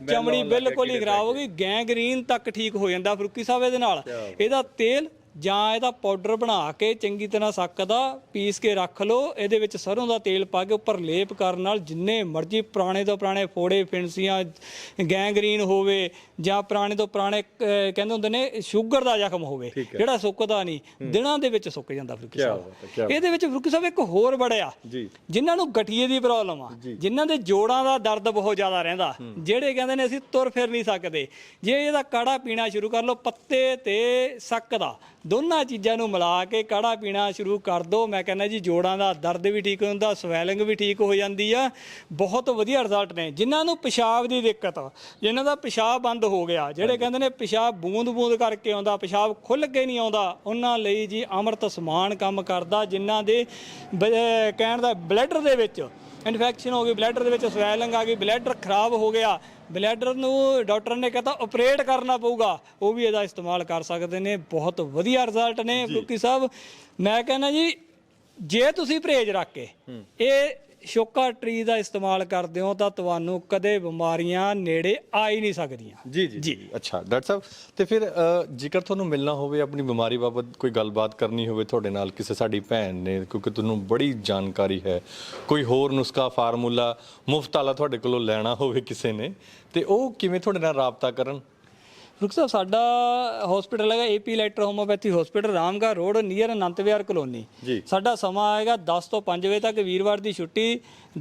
ਚਮੜੀ ਬਿਲਕੁਲ ਹੀ ਖਰਾਬ ਹੋ ਗਈ ਗੈਂਗਰੀਨ ਤੱਕ ਠੀਕ ਹੋ ਜਾਂਦਾ ਫਰੂਕੀ ਸਾਹਿਬ ਇਹਦੇ ਨਾਲ। ਇਹਦਾ ਤੇਲ ਜਾਂ ਇਹਦਾ ਪਾਊਡਰ ਬਣਾ ਕੇ ਚੰਗੀ ਤਰ੍ਹਾਂ ਸੱਕ ਦਾ ਪੀਸ ਕੇ ਰੱਖ ਲਓ ਇਹਦੇ ਵਿੱਚ ਸਰੋਂ ਦਾ ਤੇਲ ਪਾ ਕੇ ਉੱਪਰ ਲੇਪ ਕਰਨ ਨਾਲ ਜਿੰਨੇ ਮਰਜ਼ੀ ਪੁਰਾਣੇ ਤੋਂ ਪੁਰਾਣੇ ਫੋੜੇ ਫਿੰਸੀਆਂ ਗੈਂਗਰੀਨ ਹੋਵੇ ਜਾਂ ਪੁਰਾਣੇ ਤੋਂ ਪੁਰਾਣੇ ਕਹਿੰਦੇ ਹੁੰਦੇ ਨੇ ਸ਼ੂਗਰ ਦਾ ਜ਼ਖਮ ਹੋਵੇ ਜਿਹੜਾ ਸੁੱਕਦਾ ਨਹੀਂ ਦਿਨਾਂ ਦੇ ਵਿੱਚ ਸੁੱਕ ਜਾਂਦਾ ਫਰੂਕੀ ਸਾਹਿਬ ਇਹਦੇ ਵਿੱਚ ਫਰੂਕੀ ਸਾਹਿਬ ਇੱਕ ਹੋਰ ਬੜਿਆ ਜਿਨ੍ਹਾਂ ਨੂੰ ਗਠੀਏ ਦੀ ਪ੍ਰੋਬਲਮ ਆ ਜਿਨ੍ਹਾਂ ਦੇ ਜੋੜਾਂ ਦਾ ਦਰਦ ਬਹੁਤ ਜ਼ਿਆਦਾ ਰਹਿੰਦਾ ਜਿਹੜੇ ਕਹਿੰਦੇ ਨੇ ਅਸੀਂ ਤੁਰ ਫਿਰ ਨਹੀਂ ਸਕਦੇ। ਜੇ ਇਹਦਾ ਕਾੜਾ ਪੀਣਾ ਸ਼ੁਰੂ ਕਰ ਲਓ ਪੱਤੇ ਤੇ ਸੱਕ ਦਾ ਦੋਨਾਂ ਚੀਜ਼ਾਂ ਨੂੰ ਮਿਲਾ ਕੇ ਕਾੜਾ ਪੀਣਾ ਸ਼ੁਰੂ ਕਰ ਦਿਓ ਮੈਂ ਕਹਿੰਦਾ ਜੀ ਜੋੜਾਂ ਦਾ ਦਰਦ ਵੀ ਠੀਕ ਹੋ ਜਾਂਦਾ ਸਵੈਲਿੰਗ ਵੀ ਠੀਕ ਹੋ ਜਾਂਦੀ ਆ। ਬਹੁਤ ਵਧੀਆ ਰਿਜ਼ਲਟ ਨੇ। ਜਿਨ੍ਹਾਂ ਨੂੰ ਪਿਸ਼ਾਬ ਦੀ ਦਿੱਕਤ ਆ, ਜਿਨ੍ਹਾਂ ਦਾ ਪਿਸ਼ਾਬ ਬੰਦ ਹੋ ਗਿਆ ਜਿਹੜੇ ਕਹਿੰਦੇ ਨੇ ਪਿਸ਼ਾਬ ਬੂੰਦ-ਬੂੰਦ ਕਰਕੇ ਆਉਂਦਾ ਪਿਸ਼ਾਬ ਖੁੱਲ ਕੇ ਨਹੀਂ ਆਉਂਦਾ ਉਹਨਾਂ ਲਈ ਜੀ ਅੰਮ੍ਰਿਤ ਸਮਾਨ ਕੰਮ ਕਰਦਾ ਜਿਨ੍ਹਾਂ ਦੇ ਕਹਿਣ ਦਾ ਬਲੱਡਰ ਦੇ ਵਿੱਚ ਇਨਫੈਕਸ਼ਨ ਹੋ ਗਈ ਬਲੈਡਰ ਦੇ ਵਿੱਚ ਸਵੈਲਿੰਗ ਆ ਗਈ ਬਲੈਡਰ ਖਰਾਬ ਹੋ ਗਿਆ। ਬਲੈਡਰ ਨੂੰ ਡਾਕਟਰ ਨੇ ਕਹਤਾ ਆਪਰੇਟ ਕਰਨਾ ਪਊਗਾ। ਉਹ ਵੀ ਇਹਦਾ ਇਸਤੇਮਾਲ ਕਰ ਸਕਦੇ ਨੇ। ਬਹੁਤ ਵਧੀਆ ਰਿਜ਼ਲਟ ਨੇ ਕਿਉਂਕਿ ਸਾਹਿਬ। ਮੈਂ ਕਹਿੰਦਾ ਜੀ ਜੇ ਤੁਸੀਂ ਪਰਹੇਜ਼ ਰੱਖ ਕੇ ਇਹ ਸ਼ੋਕਾ ਟਰੀ ਦਾ ਇਸਤੇਮਾਲ ਕਰਦੇ ਹੋ ਤਾਂ ਤੁਹਾਨੂੰ ਕਦੇ ਬਿਮਾਰੀਆਂ ਨੇੜੇ ਆ ਹੀ ਨਹੀਂ ਸਕਦੀਆਂ। ਜੀ ਜੀ। ਜੀ। ਅੱਛਾ ਡਾਕਟਰ ਸਾਹਿਬ ਤੇ ਫਿਰ ਅ, ਜੇਕਰ ਤੁਹਾਨੂੰ ਮਿਲਣਾ ਹੋਵੇ ਆਪਣੀ ਬਿਮਾਰੀ ਬਾਬਤ ਕੋਈ ਗੱਲਬਾਤ ਕਰਨੀ ਹੋਵੇ ਤੁਹਾਡੇ ਨਾਲ ਕਿਸੇ ਸਾਡੀ ਭੈਣ ਨੇ ਕਿਉਂਕਿ ਤੁਹਾਨੂੰ ਬੜੀ ਜਾਣਕਾਰੀ ਹੈ ਕੋਈ ਹੋਰ ਨੁਸਖਾ ਫਾਰਮੂਲਾ ਮੁਫਤ ਵਾਲਾ ਤੁਹਾਡੇ ਕੋਲੋਂ ਲੈਣਾ ਹੋਵੇ ਕਿਸੇ ਨੇ ਤੇ ਉਹ ਕਿਵੇਂ ਤੁਹਾਡੇ ਨਾਲ ਰਾਬਤਾ ਕਰਨ? ਰੁਕ ਸਾਹਿਬ ਸਾਡਾ ਹਸਪੀਟਲ ਹੈਗਾ AP letter homoeopathy hospital Ramgarh road near Anant Vihar colony. ਜੀ। ਸਾਡਾ ਸਮਾਂ ਆਏਗਾ 10 ਤੋਂ 5 ਵਜੇ ਤੱਕ ਵੀਰਵਾਰ ਦੀ ਛੁੱਟੀ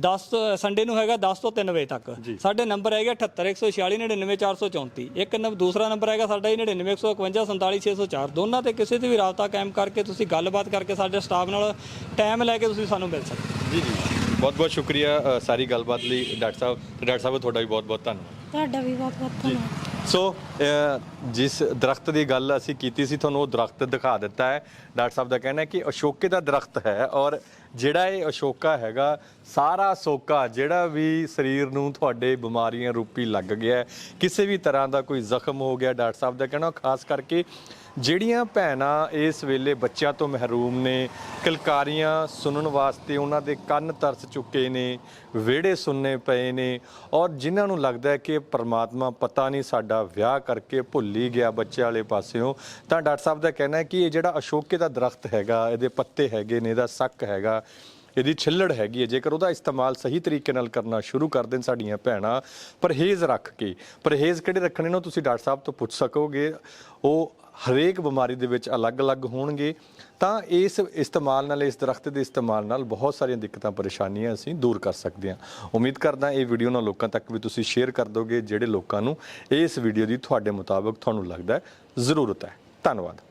10 ਤੋਂ ਸੰਡੇ ਨੂੰ ਹੈਗਾ 10 ਤੋਂ 3 ਵਜੇ ਤੱਕ। ਸਾਡੇ ਨੰਬਰ ਹੈਗਾ 78146 99434 ਇੱਕ ਨੰਬਰ ਦੂਸਰਾ ਨੰਬਰ ਹੈਗਾ ਸਾਡਾ 99151 ਦੋਨਾਂ ਤੇ ਕਿਸੇ ਤੇ ਵੀ ਰਾਬਤਾ ਕਾਇਮ ਕਰਕੇ ਤੁਸੀਂ ਗੱਲਬਾਤ ਕਰਕੇ ਸਾਡੇ ਸਟਾਫ ਨਾਲ ਟਾਈਮ ਲੈ ਕੇ ਤੁਸੀਂ ਸਾਨੂੰ ਮਿਲ ਸਕਦੇ ਹੋ। ਜੀ ਜੀ। ਬਹੁਤ ਬਹੁਤ ਸ਼ੁਕਰੀਆ ਸਾਰੀ ਗੱਲਬਾਤ ਲਈ। ਡਾਕਟਰ ਸਾਹਿਬ ਤੇ ਡਾਕਟਰ ਸਾਹਿਬ ਤੁਹਾਡਾ ਵੀ ਬਹੁਤ ਬਹੁਤ ਧੰਨਵਾਦ। ਤੁਹਾਡਾ ਵੀ ਬਹੁਤ ਬਹੁਤ ਧੰਨਵਾਦ। ਸੋ ਜਿਸ ਦਰਖਤ ਦੀ ਗੱਲ ਅਸੀਂ ਕੀਤੀ ਸੀ, ਤੁਹਾਨੂੰ ਉਹ ਦਰਖਤ ਦਿਖਾ ਦਿੱਤਾ ਹੈ। ਡਾਕਟਰ ਸਾਹਿਬ ਦਾ ਕਹਿਣਾ ਹੈ ਕਿ ਅਸ਼ੋਕੇ ਦਾ ਦਰਖਤ ਹੈ ਔਰ ਜਿਹੜਾ ਇਹ ਅਸ਼ੋਕਾ ਹੈਗਾ, ਸਾਰਾ ਸੋਕਾ ਜਿਹੜਾ ਵੀ ਸਰੀਰ ਨੂੰ ਤੁਹਾਡੇ ਬਿਮਾਰੀਆਂ ਰੂਪੀ ਲੱਗ ਗਿਆ ਕਿਸੇ ਵੀ ਤਰ੍ਹਾਂ ਦਾ ਕੋਈ ਜ਼ਖਮ ਹੋ ਗਿਆ, ਡਾਕਟਰ ਸਾਹਿਬ ਦਾ ਕਹਿਣਾ, ਖਾਸ ਕਰਕੇ ਜਿਹੜੀਆਂ ਭੈਣਾਂ ਇਸ ਵੇਲੇ ਬੱਚਿਆਂ ਤੋਂ ਮਹਿਰੂਮ ਨੇ, ਕਲਕਾਰੀਆਂ ਸੁਣਨ ਵਾਸਤੇ ਉਹਨਾਂ ਦੇ ਕੰਨ ਤਰਸ ਚੁੱਕੇ ਨੇ, ਵਿਹੜੇ ਸੁਣਨੇ ਪਏ ਨੇ ਔਰ ਜਿਨ੍ਹਾਂ ਨੂੰ ਲੱਗਦਾ ਹੈ ਕਿ ਪਰਮਾਤਮਾ ਪਤਾ ਨਹੀਂ ਸਾਡਾ ਵਿਆਹ ਕਰਕੇ ਭੁੱਲ ਹੀ ਗਿਆ ਬੱਚੇ ਵਾਲੇ ਪਾਸਿਓਂ, ਤਾਂ ਡਾਕਟਰ ਸਾਹਿਬ ਦਾ ਕਹਿਣਾ ਹੈ ਕਿ ਇਹ ਜਿਹੜਾ ਅਸ਼ੋਕੇ ਦਾ ਦਰਖਤ ਹੈਗਾ, ਇਹਦੇ ਪੱਤੇ ਹੈਗੇ ਨੇ, ਇਹਦਾ ਸੱਕ ਹੈਗਾ। ਇਹਦੀ ਛਿੱਲੜ ਹੈਗੀ ਹੈ। ਜੇਕਰ ਉਹਦਾ ਇਸਤੇਮਾਲ ਸਹੀ ਤਰੀਕੇ ਨਾਲ ਕਰਨਾ ਸ਼ੁਰੂ ਕਰ ਦੇਣ ਸਾਡੀਆਂ ਭੈਣਾਂ, ਪਰਹੇਜ਼ ਰੱਖ ਕੇ। ਪਰਹੇਜ਼ ਕਿਹੜੇ ਰੱਖਣੇ ਨੇ ਉਹ ਤੁਸੀਂ ਡਾਕਟਰ ਸਾਹਿਬ ਤੋਂ ਪੁੱਛ ਸਕੋਗੇ। ਉਹ ਹਰੇਕ ਬਿਮਾਰੀ ਦੇ ਵਿੱਚ ਅਲੱਗ-ਅਲੱਗ ਹੋਣਗੇ। ਤਾਂ ਇਸ ਇਸਤੇਮਾਲ ਨਾਲ, ਇਸ ਦਰਖਤ ਦੇ ਇਸਤੇਮਾਲ ਨਾਲ ਬਹੁਤ ਸਾਰੀਆਂ ਦਿੱਕਤਾਂ, ਪਰੇਸ਼ਾਨੀਆਂ ਅਸੀਂ ਦੂਰ ਕਰ ਸਕਦੇ ਹਾਂ। ਉਮੀਦ ਕਰਦਾ ਇਹ ਵੀਡੀਓ ਨਾਲ ਲੋਕਾਂ ਤੱਕ ਵੀ ਤੁਸੀਂ ਸ਼ੇਅਰ ਕਰ ਦੋਗੇ, ਜਿਹੜੇ ਲੋਕਾਂ ਨੂੰ ਇਸ ਵੀਡੀਓ ਦੀ ਤੁਹਾਡੇ ਮੁਤਾਬਕ ਤੁਹਾਨੂੰ ਲੱਗਦਾ ਜ਼ਰੂਰਤ ਹੈ। ਧੰਨਵਾਦ।